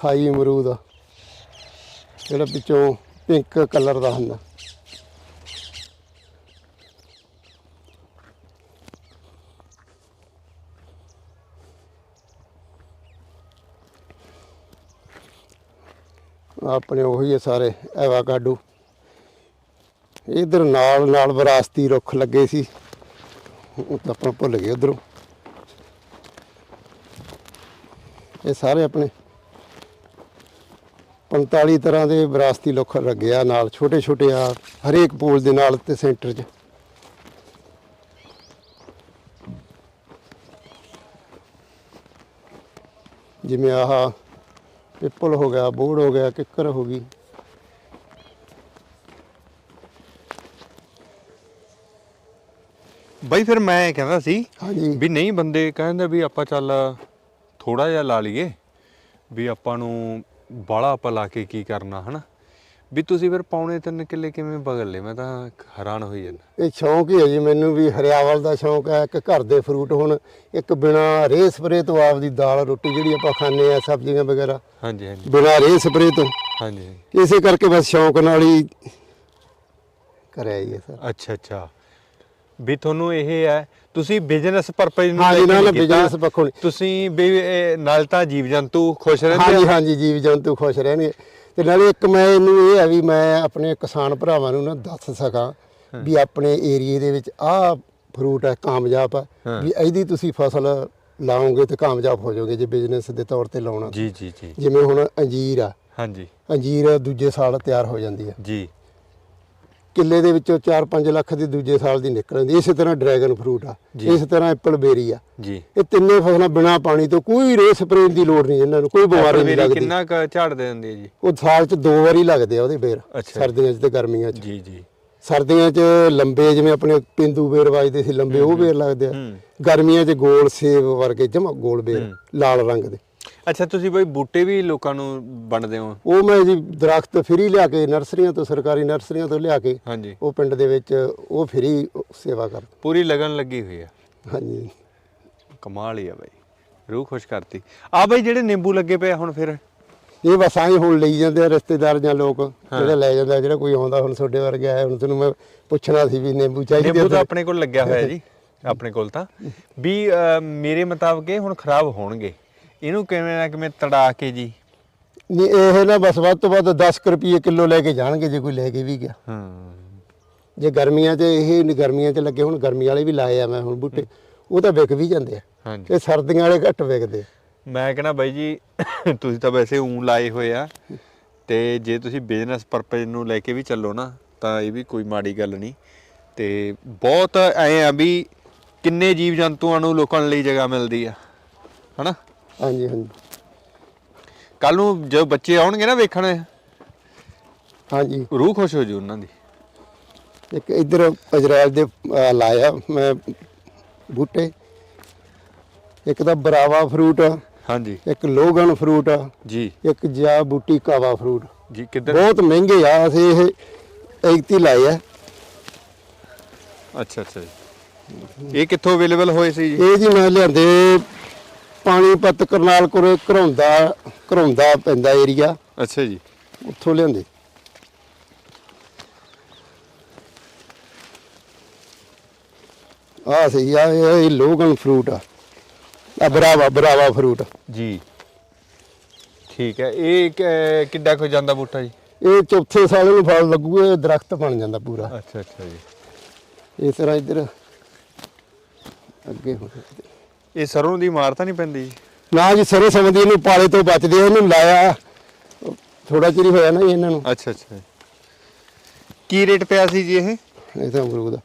ਥਾਈ ਅਮਰੂਦ ਆ। ਜਿਹੜਾ ਵਿੱਚੋਂ ਪਿੰਕ ਕਲਰ ਦਾ ਹੁੰਦਾ। ਆਪਣੇ ਉਹੀ ਆ ਸਾਰੇ ਐਵਾਕਾਡੋ ਇਧਰ ਨਾਲ ਨਾਲ ਵਿਰਾਸਤੀ ਰੁੱਖ ਲੱਗੇ ਸੀ। ਉਹ ਤਾਂ ਆਪਾਂ ਭੁੱਲ ਗਏ ਉਧਰੋਂ। ਇਹ ਸਾਰੇ ਆਪਣੇ 45 ਤਰ੍ਹਾਂ ਦੇ ਵਿਰਾਸਤੀ ਲੱਗੇ ਆ ਨਾਲ ਛੋਟੇ ਛੋਟੇ ਆ ਹਰੇਕ ਪੋਲ ਦੇ ਨਾਲ ਤੇ ਸੈਂਟਰ 'ਚ। ਜਿਵੇਂ ਆਹ ਪਿੱਪਲ ਹੋ ਗਿਆ ਬੋੜ ਹੋ ਗਿਆ ਕਿੱਕਰ ਹੋ ਗਈ। ਬਾਈ ਫਿਰ ਮੈਂ ਕਹਿੰਦਾ ਸੀ ਹਾਂਜੀ। ਵੀ ਨਹੀਂ ਬੰਦੇ ਕਹਿੰਦੇ ਵੀ ਆਪਾਂ ਚੱਲ ਥੋੜਾ ਜਿਹਾ ਲਾ ਲਈਏ ਵੀ ਆਪਾਂ ਨੂੰ ਬਾਲਾ ਆਪਾਂ ਲਾ ਕੇ ਕੀ ਕਰਨਾ ਹਨਾ? ਵੀ ਤੁਸੀਂ ਫਿਰ ਪੌਣੇ ਤਿੰਨ ਕਿੱਲੇ ਕਿਵੇਂ ਬਗਲ ਲਏ? ਮੈਂ ਤਾਂ ਹੈਰਾਨ ਹੋਈ ਜਾਂਦਾ। ਇਹ ਸ਼ੌਂਕ ਹੀ ਹੈ ਜੀ ਮੈਨੂੰ ਵੀ ਹਰਿਆਵਲ ਦਾ ਸ਼ੌਂਕ ਹੈ ਇੱਕ ਘਰ ਦੇ ਫਰੂਟ ਹੁਣ ਇੱਕ ਬਿਨਾ ਰੇ ਸਪਰੇ ਤੋਂ ਆਪਦੀ ਦਾਲ ਰੋਟੀ ਜਿਹੜੀ ਆਪਾਂ ਖਾਂਦੇ ਆ ਸਬਜ਼ੀਆਂ ਵਗੈਰਾ। ਹਾਂਜੀ ਹਾਂਜੀ। ਬਿਨਾ ਰੇ ਸਪਰੇ ਤੋਂ। ਹਾਂਜੀ ਹਾਂਜੀ। ਇਸੇ ਕਰਕੇ ਬਸ ਸ਼ੌਂਕ ਨਾਲ ਹੀ ਕਰਿਆ ਜੀ ਇਹ ਸਰ। ਅੱਛਾ ਅੱਛਾ। ਵੀ ਤੁਹਾਨੂੰ ਇਹ ਹੈ ਤੁਸੀਂ ਬਿਜ਼ਨਸ ਪਰਪਸ ਨੂੰ ਹਾਂ ਜੀ, ਲੈ ਕੇ ਨਾਲ business ਪੱਖੋਂ। ਤੁਸੀਂ ਵੀ ਇਹ ਨਾਲ ਤਾਂ ਜੀਵ ਜੰਤੂ ਖੁਸ਼ ਰਹਿੰਦੇ ਹਾਂਜੀ ਆ ਹਾਂਜੀ ਜੀਵ ਜੰਤੂ ਖੁਸ਼ ਰਹਿਣਗੇ। ਤੇ ਨਾਲੇ ਇੱਕ ਮੈਂ ਇਹਨੂੰ ਇਹ ਹੈ ਵੀ ਮੈਂ ਆਪਣੇ ਕਿਸਾਨ ਭਰਾਵਾਂ ਨੂੰ ਨਾ ਦੱਸ ਸਕਾਂ ਵੀ ਆਪਣੇ ਏਰੀਏ ਦੇ ਵਿੱਚ ਆਹ ਫਰੂਟ ਹੈ ਕਾਮਯਾਬ ਹੈ ਹਾਂ। ਵੀ ਇਹਦੀ ਤੁਸੀਂ ਫਸਲ ਲਾਓਗੇ ਤੇ ਕਾਮਯਾਬ ਹੋ ਜਾਓਗੇ ਜੇ ਬਿਜ਼ਨਸ ਦੇ ਤੌਰ ਤੇ ਲਾਉਣਾ। ਜੀ ਜੀ ਜੀ। ਜਿਵੇਂ ਹੁਣ ਅੰਜੀਰ ਆ। ਹਾਂਜੀ। ਅੰਜੀਰ ਦੂਜੇ ਸਾਲ ਤਿਆਰ ਹੋ ਜਾਂਦੀ ਹੈ। ਜੀ। ਕਿੱਲੇ ਦੇ ਵਿੱਚੋਂ 4-5 ਲੱਖ ਦੀ ਦੂਜੇ ਸਾਲ ਦੀ ਨਿਕਲ ਆਉਂਦੀ ਇਸੇ ਤਰ੍ਹਾਂ ਡਰੈਗਨ ਫਰੂਟ ਆ। ਇਸ ਤਰ੍ਹਾਂ ਐਪਲ ਬੇਰੀ ਆ। ਜੀ। ਇਹ ਤਿੰਨੇ ਫਸਲਾਂ ਬਿਨਾ ਪਾਣੀ ਤੋਂ ਕੋਈ ਰੇ ਸਪਰੇਅ ਦੀ ਲੋੜ ਨਹੀਂ ਇਹਨਾਂ ਨੂੰ ਕੋਈ ਬਿਮਾਰੀ ਨਹੀਂ ਲੱਗਦੀ। ਕਿੰਨਾ ਕੁ ਝਾੜ ਦੇ ਦਿੰਦੀ ਹੈ ਜੀ? ਉਹ ਸਾਲ 'ਚ ਦੋ ਵਾਰੀ ਲੱਗਦੇ ਆ ਉਹਦੇ ਬੇਰ। ਸਰਦੀਆਂ 'ਚ ਤੇ ਗਰਮੀਆਂ 'ਚ। ਜੀ ਜੀ। ਸਰਦੀਆਂ 'ਚ ਲੰਬੇ ਜਿਵੇਂ ਆਪਣੇ ਪਿੰਦੂ ਬੇਰ ਵੱਜਦੇ ਸੀ ਲੰਬੇ ਉਹ ਬੇਰ ਲੱਗਦੇ ਆ। ਗਰਮੀਆਂ 'ਚ ਗੋਲ ਸੇਬ ਵਰਗੇ ਜਮਾ ਗੋਲ ਬੇਰ। ਲਾਲ ਰੰਗ ਦੇ। ਅੱਛਾ ਤੁਸੀਂ ਬਈ ਬੂਟੇ ਵੀ ਲੋਕਾਂ ਨੂੰ ਵੰਡਦੇ ਹੋ? ਉਹ ਮੈਂ ਜੀ ਦਰਖਤ ਫਰੀ ਲਿਆ ਕੇ ਨਰਸਰੀਆਂ ਤੋਂ ਸਰਕਾਰੀ ਨਰਸਰੀਆਂ ਤੋਂ ਲਿਆ ਕੇ ਹਾਂਜੀ। ਉਹ ਪਿੰਡ ਦੇ ਵਿੱਚ ਉਹ ਫਰੀ ਸੇਵਾ ਕਰ ਪੂਰੀ ਲਗਨ ਲੱਗੀ ਹੋਈ ਆ? ਹਾਂਜੀ। ਕਮਾਲ ਹੀ ਆ ਬਾਈ। ਰੂਹ ਖੁਸ਼ ਕਰਤੀ। ਆ ਬਾਈ ਜਿਹੜੇ ਨਿੰਬੂ ਲੱਗੇ ਪਏ ਆ ਹੁਣ ਫਿਰ? ਇਹ ਬਸ ਆਈ ਹੁਣ ਲਈ ਜਾਂਦੇ ਆ ਰਿਸ਼ਤੇਦਾਰ ਜਾਂ ਲੋਕ ਜਿਹੜੇ ਲੈ ਜਾਂਦੇ ਆ ਜਿਹੜਾ ਕੋਈ ਆਉਂਦਾ ਹੁਣ ਤੁਹਾਡੇ ਵਰਗੇ ਆਇਆ ਹੁਣ ਤੁਹਾਨੂੰ ਮੈਂ ਪੁੱਛਣਾ ਸੀ ਵੀ ਨਿੰਬੂ ਚਾਹੀਦੇ ਨਿੰਬੂ ਤਾਂ ਆਪਣੇ ਕੋਲ ਲੱਗਿਆ ਹੋਇਆ ਜੀ [LAUGHS] ਆਪਣੇ ਕੋਲ ਤਾਂ। ਵੀ ਅਹ, ਮੇਰੇ ਮੁਤਾਬਕ ਇਹ ਹੁਣ ਖਰਾਬ ਹੋਣਗੇ। ਇਹਨੂੰ ਕਿਵੇਂ ਨਾ ਕਿਵੇਂ ਤੜਾ ਕੇ ਜੀ? ਨਹੀਂ ਇਹ ਨਾ ਬਸ ਵੱਧ ਤੋਂ ਵੱਧ 10 ਕੁ ਰੁਪਏ ਕਿਲੋ ਲੈ ਕੇ ਜਾਣਗੇ ਜੇ ਕੋਈ ਲੈ ਕੇ ਵੀ ਗਿਆ। ਹਾਂ। ਜੇ ਗਰਮੀਆਂ 'ਚ ਇਹ ਨੀ ਗਰਮੀਆਂ 'ਚ ਲੱਗੇ ਹੁਣ ਗਰਮੀ ਵਾਲੇ ਵੀ ਲਾਏ ਆ ਮੈਂ ਹੁਣ ਬੂਟੇ ਉਹ ਤਾਂ ਵਿਕ ਵੀ ਜਾਂਦੇ ਆ। ਹਾਂਜੀ। ਇਹ ਸਰਦੀਆਂ ਵਾਲੇ ਘੱਟ ਵਿਕਦੇ ਆ। ਮੈਂ ਕਹਿੰਦਾ ਬਾਈ ਜੀ ਤੁਸੀਂ ਤਾਂ ਵੈਸੇ ਉਂ ਲਾਏ ਹੋਏ ਆ ਤੇ ਜੇ ਤੁਸੀਂ ਬਿਜ਼ਨਸ ਪਰਪਸ ਨੂੰ ਲੈ ਕੇ ਵੀ ਚੱਲੋ ਨਾ ਤਾਂ ਇਹ ਵੀ ਕੋਈ ਮਾੜੀ ਗੱਲ ਨਹੀਂ। ਤੇ ਬਹੁਤ ਐ ਆ ਵੀ ਕਿੰਨੇ ਜੀਵ ਜੰਤੂਆਂ ਨੂੰ ਲੋਕਾਂ ਲਈ ਜਗ੍ਹਾ ਮਿਲਦੀ ਆ ਹਨਾ? ਹਾਂਜੀ ਹਾਂਜੀ। ਕੱਲ ਨੂੰ ਜਦੋਂ ਬੱਚੇ ਆਉਣਗੇ ਨਾ ਵੇਖਣ ਹਾਂਜੀ। ਰੂਹ ਖੁਸ਼ ਹੋ ਜੂ ਉਹਨਾਂ ਦੀ। ਇੱਕ ਇੱਧਰ ਇਜ਼ਰਾਈਲ ਦੇ ਅਹ, ਲਾਇਆ ਮੈਂ ਬੂਟੇ। ਇੱਕ ਤਾਂ ਬਰਾਵਾ ਫਰੂਟ ਹਾਂਜੀ। ਇੱਕ ਲੋਗਨ ਫਰੂਟ ਜੀ। ਇੱਕ ਜਾ ਬੂਟੀ ਕਾਵਾ ਫਰੂਟ। ਜੀ ਕਿੱਧਰ? ਬਹੁਤ ਮਹਿੰਗੇ ਆ ਅਸੀਂ ਇਹ ਐਕਤੀ ਲਾਏ ਆ। ਅੱਛਾ ਅੱਛਾ ਜੀ। ਇਹ ਕਿੱਥੋਂ ਅਵੇਲੇਬਲ ਹੋਏ ਸੀ ਜੀ? ਇਹ ਜੀ ਮੈਂ ਲਿਆਂਦੇ ਪਾਣੀਪਤ ਕਰਨਾਲ ਕੋਲੇ ਘਰੌਂਦਾ ਘਰੌਂਦਾ ਪੈਂਦਾ ਏਰੀਆ। ਅੱਛਾ ਜੀ। ਉੱਥੋਂ ਲਿਆਂਦੇ। ਆ ਸਹੀ ਆ ਇਹ ਇਹ ਲੋਗਨ ਫਰੂਟ ਆ। ਆ ਬਰਾਵਾ ਬਰਾਵਾ ਫਰੂਟ। ਜੀ। ਠੀਕ ਹੈ ਇਹ ਕਿ- ਕਿੱਡਾ ਕੁ ਜਾਂਦਾ ਬੂਟਾ ਜੀ? ਇਹ ਚੌਥੇ ਸਾਲ ਨੂੰ ਫਲ ਲੱਗੂਗਾ ਇਹ ਦਰਖਤ ਬਣ ਜਾਂਦਾ ਪੂਰਾ। ਅੱਛਾ ਅੱਛਾ ਜੀ। ਇਸ ਤਰ੍ਹਾਂ ਇੱਧਰ ਅੱਗੇ ਹੋ ਇਹ ਸਰੋਂ ਦੀ ਮਾਰ ਤਾਂ ਨਹੀਂ ਪੈਂਦੀ ਜੀ? ਨਾ ਜੀ ਸਰੇ ਸਮਦੀ ਇਹਨੂੰ ਪਾਲੇ ਤੋਂ ਬਚਦੇ ਆ, ਇਹਨੂੰ ਲਾਇਆ। ਥੋੜਾ ਚਿਰ ਹੀ ਹੋਇਆ ਨਾ ਜੀ ਇਹਨਾਂ ਨੂੰ। ਅੱਛਾ ਅੱਛਾ। ਜੀ। ਕੀ ਰੇਟ ਪਿਆ ਸੀ ਜੀ ਇਹ? ਇਹ ਤਾਂ ਅਮਰੂਦ ਦਾ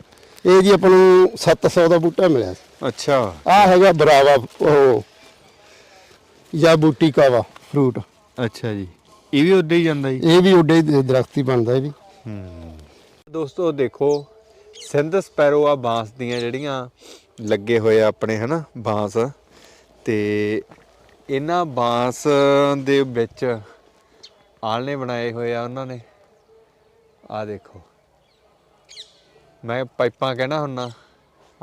ਇਹ ਜੀ ਆਪਾਂ ਨੂੰ 700 ਦਾ ਬੂਟਾ ਮਿਲਿਆ ਸੀ। ਅੱਛਾ। ਆ ਹੈਗਾ ਬਰਾਵਾ ਉਹ ਜਾਂ ਬੂਟੀ ਕਾਵਾ ਫਰੂਟ ਅੱਛਾ ਜੀ। ਇਹ ਵੀ ਉੱਡੇ ਹੀ ਜਾਂਦਾ ਜੀ? ਇਹ ਵੀ ਉੱਡੇ ਦਰਖਤ ਹੀ ਬਣਦਾ ਇਹ ਵੀ। ਦੋਸਤੋ ਦੇਖੋ ਸਿੰਧ ਸਪੈਰੋ ਆ ਬਾਂਸ ਦੀਆਂ ਜਿਹੜੀਆਂ ਲੱਗੇ ਹੋਏ ਆ ਆਪਣੇ ਹਨਾ ਬਾਂਸ। ਤੇ ਇਹਨਾਂ ਬਾਂਸ ਦੇ ਵਿੱਚ ਆਲਣੇ ਬਣਾਏ ਹੋਏ ਆ ਉਹਨਾਂ ਨੇ। ਆ ਦੇਖੋ। ਮੈਂ ਪਾਈਪਾਂ ਕਹਿਣਾ ਹੁੰਨਾ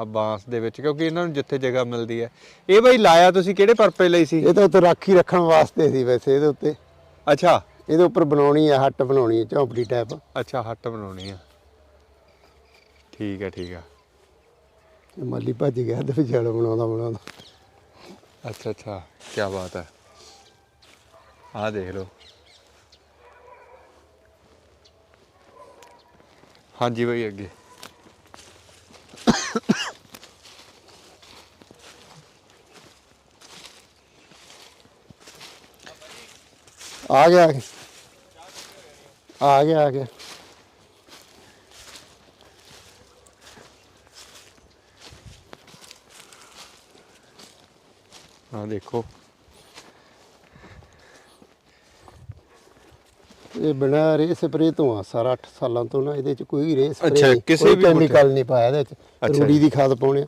ਆ ਬਾਂਸ ਦੇ ਵਿੱਚ ਕਿਉਂਕਿ ਇਹਨਾਂ ਨੂੰ ਜਿੱਥੇ ਜਗ੍ਹਾ ਮਿਲਦੀ ਹੈ। ਇਹ ਬਈ ਲਾਇਆ ਤੁਸੀਂ ਕਿਹੜੇ ਪਰਪਸ ਲਈ ਸੀ? ਇਹ ਤਾਂ ਉੱਤੇ ਰਾਖੀ ਰੱਖਣ ਵਾਸਤੇ ਸੀ ਵੈਸੇ ਇਹਦੇ ਉੱਤੇ। ਅੱਛਾ। ਇਹਦੇ ਉੱਪਰ ਬਣਾਉਣੀ ਆ ਹੱਟ ਬਣਾਉਣੀ ਆ ਝੌਂਪੜੀ ਟਾਈਪ ਅੱਛਾ ਹੱਟ ਬਣਾਉਣੀ ਆ। ਠੀਕ ਹੈ ਠੀਕ ਆ ਮਾਲੀ ਭੱਜ ਗਿਆ ਤੇ ਵਿਚਾਲ ਬਣਾਉਂਦਾ ਬਣਾਉਂਦਾ। ਅੱਛਾ ਅੱਛਾ ਕੀ ਬਾਤ ਹੈ। ਆ ਦੇਖ ਲਓ। ਹਾਂਜੀ ਬਈ ਅੱਗੇ। ਆ ਗਿਆ। ਆ ਗਿਆ ਆ ਗਿਆ। ਆ ਦੇਖੋ। ਇਹ ਬਿਨਾਂ ਰੇ ਸਪਰੇ ਤੋਂ ਆ ਸਾਰਾ 8 ਸਾਲਾਂ ਤੋਂ ਨਾ ਇਹਦੇ ਚ ਕੋਈ ਰੇ ਸਪਰੇ ਅੱਛਾ, ਕਿਸੇ ਵੀ ਕੈਮੀਕਲ ਨਹੀਂ ਪਾਇਆ ਇਹਦੇ ਚ। ਰੂੜੀ। ਦੀ ਖਾਦ ਪਾਉਣੇ ਆ।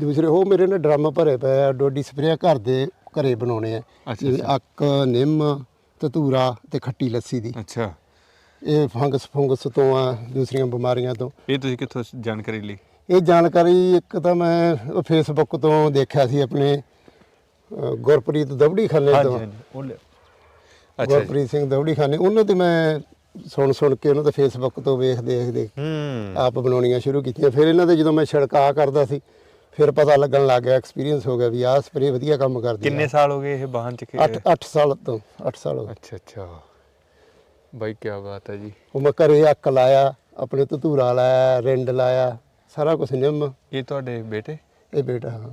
ਦੂਸਰੇ ਉਹ ਮੇਰੇ ਨੇ ਡਰਮ ਭਰੇ ਪਏ ਆ ਡੋਡੀ ਸਪਰੇ ਘਰ ਦੇ ਘਰੇ ਬਣਾਉਣੇ ਆ। ਅੱਛਾ, ਜਿਵੇਂ ਅੱਕ ਨਿੰਮ ਤਤੂਰਾ ਤੇ ਖੱਟੀ ਲੱਸੀ ਦੀ। ਅੱਛਾ। ਇਹ ਫੰਗਸ ਫੰਗਸ ਤੋਂ ਆ ਦੂਸਰੀਆਂ ਬਿਮਾਰੀਆਂ ਤੋਂ। ਇਹ ਤੁਸੀਂ ਕਿੱਥੋਂ ਜਾਣਕਾਰੀ ਲਈ? ਇਹ ਜਾਣਕਾਰੀ ਇੱਕ ਤਾਂ ਮੈਂ ਫੇਸਬੁੱਕ ਤੋਂ ਦੇਖਿਆ ਸੀ ਆਪਣੇ ਗੁਰਪ੍ਰੀਤ ਦਵੜੀ ਖਾਨੇ ਤੋਂ ਉਹ ਲਿਓ ਅੱਛਾ ਜੀ। ਗੁਰਪ੍ਰੀਤ ਸਿੰਘ ਦਵੜੀ ਖਾਨੇ ਉਹਨਾਂ ਤੇ ਮੈਂ ਸੁਣ ਸੁਣ ਕੇ ਉਹਨਾਂ ਤੇ ਫੇਸਬੁੱਕ ਤੋਂ ਵੇਖ ਦੇਖ ਦੇਖ ਹੂੰ। ਆਪ ਬਣਾਉਣੀਆਂ ਸ਼ੁਰੂ ਕੀਤੀਆਂ। ਫਿਰ ਇਹਨਾਂ ਦੇ ਜਦੋਂ ਮੈਂ ਛਿੜਕਾਅ ਕਰਦਾ ਸੀ ਫਿਰ ਪਤਾ ਲੱਗਣ ਲੱਗ ਗਿਆ ਐਕਸਪੀਰੀਅੰਸ ਹੋ ਗਿਆ ਵੀ ਆਹ ਸਪਰੇ ਵਧੀਆ ਕੰਮ ਕਰਦੀ ਕਿੰਨੇ ਸਾਲ ਹੋ ਗਏ ਇਹ ਵਾਹਨ ਚ ਕਿ? 8 8 ਸਾਲ ਤੋਂ 8 ਸਾਲ ਹੋ ਗਏ। ਅੱਛਾ ਅੱਛਾ। ਬਾਈ ਕੀ ਬਾਤ ਹੈ ਜੀ। ਉਹ ਮੈਂ ਘਰੇ ਅੱਕ ਲਾਇਆ ਆਪਣੇ ਧਤੂਰਾ ਲਾਇਆ ਰਿੰਡ ਲਾਇਆ ਸਾਰਾ ਕੁਝ ਨਿੰਮ। ਇਹ ਤੁਹਾਡੇ ਬੇਟੇ? ਇਹ ਬੇਟਾ ਹਾਂ।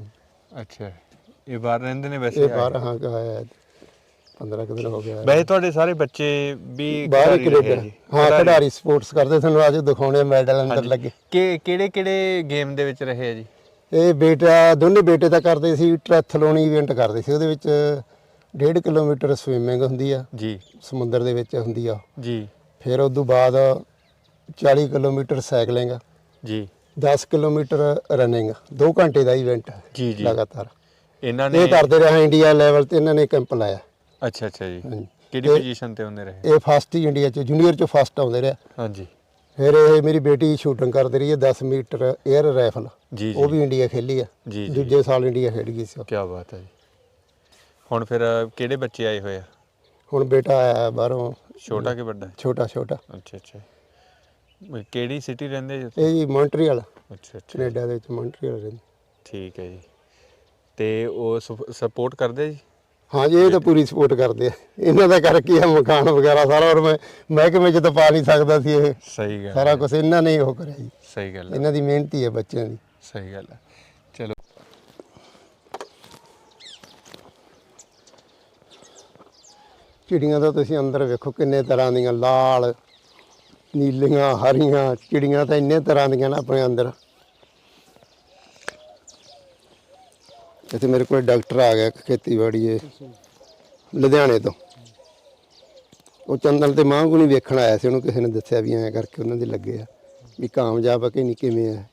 ਅੱਛਾ। ਇਹ ਬਾਹਰ ਰਹਿੰਦੇ ਨੇ ਵੈਸੇ ਇਹ ਬਾਹਰ ਹਾਂ ਆਇਆ 15 ਕੁ ਦਿਨ ਹੋ ਗਿਆ ਵੈਸੇ ਤੁਹਾਡੇ ਸਾਰੇ ਬੱਚੇ ਵੀ ਬਾਹਰ ਜੀ? ਹਾਂ ਖਿਡਾਰੀ। ਸਪੋਰਟਸ ਕਰਦੇ ਤੁਹਾਨੂੰ ਅੱਜ ਦਿਖਾਉਣੇ ਮੈਡਲ ਅੰਦਰ ਲੱਗੇ। ਕਿ ਕਿਹੜੇ ਕਿਹੜੇ ਗੇਮ ਦੇ ਵਿੱਚ ਰਹੇ ਆ ਜੀ? ਇਹ ਬੇਟਾ ਦੋਨੇ ਬੇਟੇ ਤਾਂ ਕਰਦੇ ਸੀ ਟ੍ਰੈਥਲੋਨ ਇਵੈਂਟ ਕਰਦੇ ਸੀ। ਉਹਦੇ ਵਿੱਚ 1.5 ਕਿਲੋਮੀਟਰ ਸਵਿਮਿੰਗ ਹੁੰਦੀ ਆ। ਜੀ। ਸਮੁੰਦਰ ਦੇ ਵਿੱਚ ਹੁੰਦੀ ਆ। ਜੀ। ਫਿਰ ਉਸ ਤੋਂ ਬਾਅਦ 40 ਕਿਲੋਮੀਟਰ ਸਾਈਕਲਿੰਗ ਜੀ। 10 ਕਿਲੋਮੀਟਰ ਰਨਿੰਗ 2 ਘੰਟੇ ਦਾ ਇਵੈਂਟ ਜੀ ਜੀ। ਲਗਾਤਾਰ। ਇਹਨਾਂ ਨੇ ਇਹ ਕਰਦੇ ਰਹੇ ਇੰਡੀਆ ਲੈਵਲ ਤੇ ਇਹਨਾਂ ਨੇ ਕੈਂਪ ਲਾਇਆ। ਅੱਛਾ ਅੱਛਾ ਜੀ। ਹਾਂਜੀ। ਕਿਹੜੀ ਪੋਜੀਸ਼ਨ ਤੇ ਹੁੰਦੇ ਰਹੇ? ਇਹ ਫਸਟ ਹੀ ਇੰਡੀਆ ਚ ਜੂਨੀਅਰ ਚ ਫਸਟ ਆਉਂਦੇ ਰਿਹਾ। ਹਾਂਜੀ। ਫਿਰ ਇਹ ਮੇਰੀ ਬੇਟੀ ਸ਼ੂਟਿੰਗ ਕਰਦੀ ਰਹੀ ਹੈ 10 ਮੀਟਰ 에ਅਰ ਰਾਈਫਲ ਜੀ ਉਹ ਜੀ। ਵੀ ਇੰਡੀਆ ਖੇਲੀ ਆ। ਜੀ ਜੀ। ਦੂਜੇ ਸਾਲ ਇੰਡੀਆ ਖੇਡ ਗਈ ਸੀ ਉਹ। ਕੀ ਬਾਤ ਹੈ ਜੀ। ਹੁਣ ਫਿਰ ਅ, ਕਿਹੜੇ ਬੱਚੇ ਆਏ ਹੋਏ ਆ? ਹੁਣ ਬੇਟਾ ਆਇਆ ਬਾਹਰੋਂ। ਛੋਟਾ ਕਿ ਵੱਡਾ? ਛੋਟਾ ਛੋਟਾ। ਅੱਛਾ ਅੱਛਾ। ਵੀ ਕਿਹੜੀ ਸਿਟੀ ਰਹਿੰਦੇ ਜੀ ਇਹ ਜੀ ਮੌਂਟਰੀਅਲ ਅੱਛਾ ਅੱਛਾ। ਕੈਨੇਡਾ ਦੇ ਵਿੱਚ ਮੌਂਟਰੀਅਲ ਰਹਿੰਦੇ। ਠੀਕ ਹੈ ਜੀ। ਤੇ ਉਹ ਸਪੋਰਟ ਕਰਦੇ ਜੀ? ਹਾਂ ਜੀ ਇਹ ਤਾਂ ਪੂਰੀ ਸਪੋਰਟ ਕਰਦੇ ਆ। ਇਹਨਾਂ ਦਾ ਕਰਕੇ ਆ ਮਕਾਨ ਵਗੈਰਾ ਸਾਰਾ ਔਰ ਮੈਂ ਮਹਿਕਮੇ ਚ ਤਾਂ ਪਾ ਨਹੀਂ ਸਕਦਾ ਸੀ ਇਹ। ਸਹੀ ਗੱਲ ਸਾਰਾ ਹੈ, ਕੁਝ ਇਹਨਾਂ ਨੇ ਹੀ ਉਹ ਕਰਿਆ ਜੀ। ਸਹੀ ਗੱਲ ਹੈ। ਇਹਨਾਂ ਦੀ ਮਿਹਨਤੀ ਹੈ ਬੱਚਿਆਂ ਦੀ। ਸਹੀ ਗੱਲ ਹੈ। ਚਲੋ। ਚਿੜੀਆਂ ਦਾ ਤੁਸੀਂ ਅੰਦਰ ਵੇਖੋ ਕਿੰਨੇ ਤਰ੍ਹਾਂ ਦੀਆਂ ਲਾਲ ਨੀਲੀਆਂ ਹਰੀਆਂ ਚਿੜੀਆਂ ਤਾਂ ਇੰਨੇ ਤਰ੍ਹਾਂ ਦੀਆਂ ਨਾ ਆਪਣੇ ਅੰਦਰ। ਇੱਥੇ ਮੇਰੇ ਕੋਲ ਡਾਕਟਰ ਆ ਗਿਆ ਖੇਤੀਬਾੜੀ ਇਹ ਲੁਧਿਆਣੇ ਤੋਂ। ਉਹ ਚੰਦਨ ਤੇ ਮਾਂਗੂ ਨਹੀਂ ਵੇਖਣ ਆਇਆ ਸੀ ਉਹਨੂੰ ਕਿਸੇ ਨੇ ਦੱਸਿਆ ਵੀ ਐਂ ਕਰਕੇ ਉਹਨਾਂ ਦੇ ਲੱਗੇ ਆ ਵੀ ਕਾਮਯਾਬ ਆ ਕਿ ਨਹੀਂ ਕਿਵੇਂ ਆ।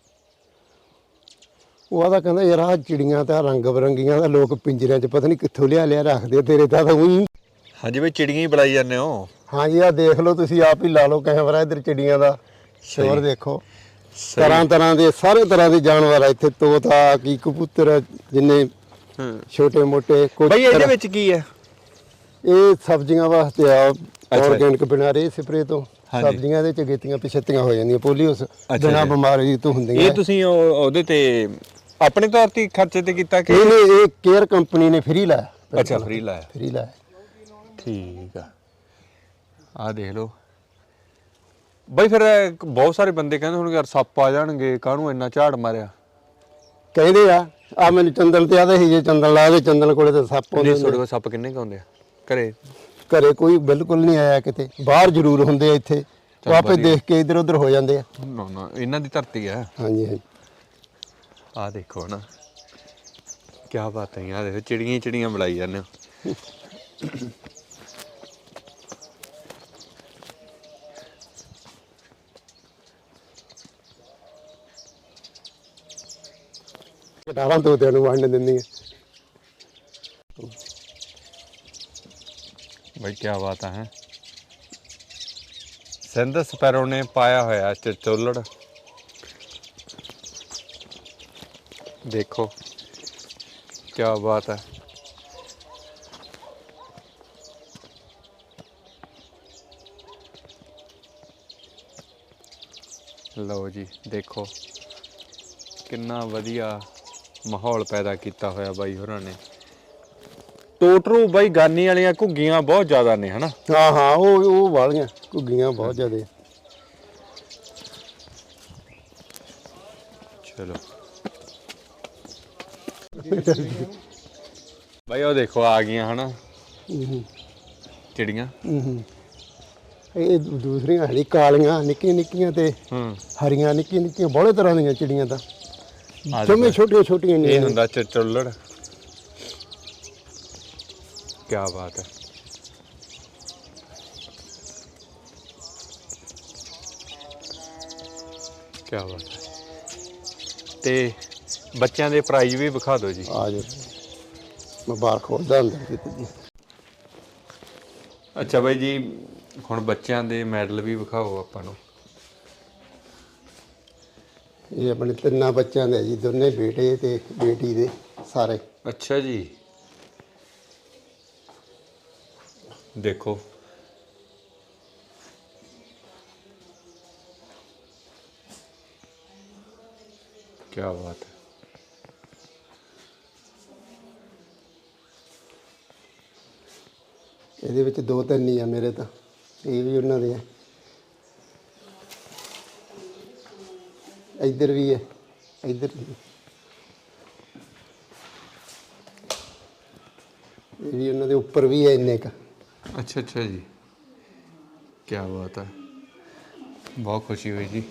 ਉਹ ਆਦਾ ਕਹਿੰਦਾ ਯਾਰ ਆਹ ਚਿੜੀਆਂ ਤਾਂ ਰੰਗ ਬਰੰਗੀਆਂ ਦਾ ਲੋਕ ਪਿੰਜਰਿਆਂ 'ਚ ਪਤਾ ਨਹੀਂ ਕਿੱਥੋਂ ਲਿਆ ਲਿਆ ਰੱਖਦੇ ਆ, ਤੇਰੇ ਤਾਂ ਤਾਂ ਉਹੀ ਹਾਂਜੀ ਬਈ ਚਿੜੀਆਂ ਹੀ ਬੁਲਾਈ ਜਾਂਦੇ ਹੋ? ਹਾਂਜੀ ਆ ਦੇਖ ਲਓ ਤੁਸੀਂ ਆਪ ਹੀ ਲਾ ਲਓ ਕੈਮਰਾ ਇੱਧਰ ਚਿੜੀਆਂ ਦਾ। ਸ਼ੋਰ ਦੇਖੋ। ਤਰ੍ਹਾਂ ਤਰ੍ਹਾਂ ਦੇ ਸਾਰੇ ਤਰ੍ਹਾਂ ਦੇ ਜਾਨਵਰ ਆ ਇੱਥੇ ਤੋਤਾ ਕੀ ਕਬੂਤਰ ਜਿੰਨੇ ਹਾਂ। ਛੋਟੇ ਮੋਟੇ ਕੁਛ ਬਈ ਇਹਦੇ ਵਿੱਚ ਕੀ ਹੈ ਇਹ ਸਬਜ਼ੀਆਂ ਵਾਸਤੇ ਆ। ਆਰਗੈਨਿਕ ਬਿਨਾਂ ਰੇ ਸਪਰੇ ਤੋਂ। ਹਾਂਜੀ। ਸਬਜ਼ੀਆਂ ਦੇ ਚ ਗੇਤੀਆਂ ਪਿਛਤੀਆਂ ਹੋ ਜਾਂਦੀਆਂ ਬਿਨਾਂ ਜੀ। ਬਿਮਾਰੀ ਤੋਂ ਹੁੰਦੀਆਂ ਇਹ ਤੁਸੀਂ ਉਹ- ਉਹਦੇ ਤੇ ਆਪਣੇ ਤੌਰ ਤੇ ਖਰਚੇ ਤੇ ਕੀਤਾ ਕਿ ਇਹ ਨੇ ਇਹ ਕੇਅਰ ਕੰਪਨੀ ਨੇ ਫ੍ਰੀ ਲਾਇਆ। ਅੱਛਾ ਫ੍ਰੀ ਲਾਇਆ। ਫ੍ਰੀ ਲਾਇਆ। ਠੀਕ ਆ। ਆ ਦੇਖ ਲਓ। ਬਈ ਫਿਰ ਬਹੁਤ ਸਾਰੇ ਬੰਦੇ ਕਹਿੰਦੇ ਹੁਣ ਯਾਰ ਸੱਪ ਆ ਜਾਣਗੇ ਕਾਹਨੂੰ ਇੰਨਾ ਝਾੜ ਮਾਰਿਆ? ਕਹਿੰਦੇ ਆ ਆ ਮੈਨੂੰ ਚੰਦਨ ਤੇ ਆਦਾ ਸੀ ਜੇ ਚੰਦਨ ਲਾਇਆ ਤੇ ਚੰਦਨ ਕੋਲੇ ਤਾਂ ਸੱਪ ਨਹੀਂ ਆਉਂਦੇ ਤੁਹਾਡੇ ਕੋਲ ਸੱਪ ਕਿੰਨੇ ਕੁ ਆਉਂਦੇ ਆ? ਘਰੇ? ਘਰੇ ਕੋਈ ਬਿਲਕੁਲ ਨਹੀਂ ਆਇਆ ਕਿਤੇ। ਬਾਹਰ ਜ਼ਰੂਰ ਹੁੰਦੇ ਆ ਇੱਥੇ। ਉਹ ਆਪੇ। ਦੇਖ ਕੇ ਇਧਰ ਉਧਰ ਹੋ ਜਾਂਦੇ ਆ। ਨਾ ਨਾ ਇਹਨਾਂ ਦੀ ਧਰਤੀ ਆ। ਹਾਂਜੀ ਹਾਂਜੀ। ਆ ਦੇਖੋ ਨਾ। ਕੀ ਬਾਤ ਹੈ ਆ ਦੇਖੋ ਚਿੜੀਆਂ ਹੀ ਚਿੜੀਆਂ ਬੁਲਾਈ ਜਾਂਦੇ ਹੋ ਕਟਾਰਾਂ ਤੋਤਿਆਂ ਨੂੰ ਵੰਡ ਦਿੰਦੀਆਂ ਬਈ ਕੀ ਬਾਤ ਹੈ। ਸਿੰਧ ਸਪੈਰੋ ਨੇ ਪਾਇਆ ਹੋਇਆ ਚਚੋਲੜ। ਦੇਖੋ ਕੀ ਬਾਤ ਹੈ ਲਓ ਜੀ, ਦੇਖੋ, ਕਿੰਨਾ ਵਧੀਆ ਮਾਹੌਲ ਪੈਦਾ ਕੀਤਾ ਹੋਇਆ ਬਾਈ ਹੋਰਾਂ ਨੇ। ਟੋਟਰੂ ਬਾਈ ਗਾਨੀ ਵਾਲੀਆਂ ਘੁੱਗੀਆਂ ਬਹੁਤ ਜ਼ਿਆਦਾ ਨੇ ਹਨਾ? ਹਾਂ ਹਾਂ ਉਹ ਉਹ ਵਾਲੀਆਂ ਘੁੱਗੀਆਂ ਬਹੁਤ ਜ਼ਿਆਦੇ। ਚਲੋ। ਬਾਈ ਉਹ ਦੇਖੋ ਆ ਗਈਆਂ ਹਨਾ? ਹੂੰ ਚਿੜੀਆਂ? ਹੂੰ ਇਹ ਦੂਸਰੀਆਂ ਹਰੀ ਕਾਲੀਆਂ ਨਿੱਕੀਆਂ ਨਿੱਕੀਆਂ ਤੇ ਹੂੰ। ਹਰੀਆਂ ਨਿੱਕੀਆਂ ਨਿੱਕੀਆਂ ਬੜੇ ਤਰ੍ਹਾਂ ਦੀਆਂ ਚਿੜੀਆਂ ਤਾਂ। ਆ ਜਮੇ ਛੋਟੀਆਂ ਛੋਟੀਆਂ ਇਹ ਨੇ ਹੁੰਦਾ ਚਚੋਲੜ ਕੀ ਬਾਤ ਹੈ। ਕੀ ਬਾਤ ਹੈ। ਤੇ ਬੱਚਿਆਂ ਦੇ ਪ੍ਰਾਈਜ਼ ਵੀ ਵਿਖਾ ਦਿਓ ਜੀ। ਆ ਜਾ ਮੈਂ ਬਾਹਰ ਖੋਲਦਾ ਅੰਦਰ ਕਿਤੇ ਅੱਛਾ ਬਾਈ ਜੀ ਹੁਣ ਬੱਚਿਆਂ ਦੇ ਮੈਡਲ ਵੀ ਵਿਖਾਓ ਆਪਾਂ ਨੂੰ। ਇਹ ਆਪਣੇ ਤਿੰਨਾਂ ਬੱਚਿਆਂ ਦੇ ਜੀ ਦੋਨੇ ਬੇਟੇ ਤੇ ਬੇਟੀ ਦੇ ਸਾਰੇ। ਅੱਛਾ ਜੀ। ਦੇਖੋ। ਕੀ ਬਾਤ ਹੈ। ਇਹਦੇ ਵਿੱਚ ਦੋ ਤਿੰਨ ਹੀ ਆ ਮੇਰੇ ਤਾਂ। ਇਹ ਵੀ ਉਹਨਾਂ ਦੇ ਆ। ਇੱਧਰ ਵੀ ਹੈ, ਇੱਧਰ ਵੀ। ਇਹ ਵੀ ਉਹਨਾਂ ਦੇ ਉੱਪਰ ਵੀ ਹੈ ਇੰਨੇ ਕ। ਅੱਛਾ ਅੱਛਾ ਜੀ। ਕੀ ਬਾਤ ਹੈ। ਬਹੁਤ ਖੁਸ਼ੀ ਹੋਈ ਜੀ।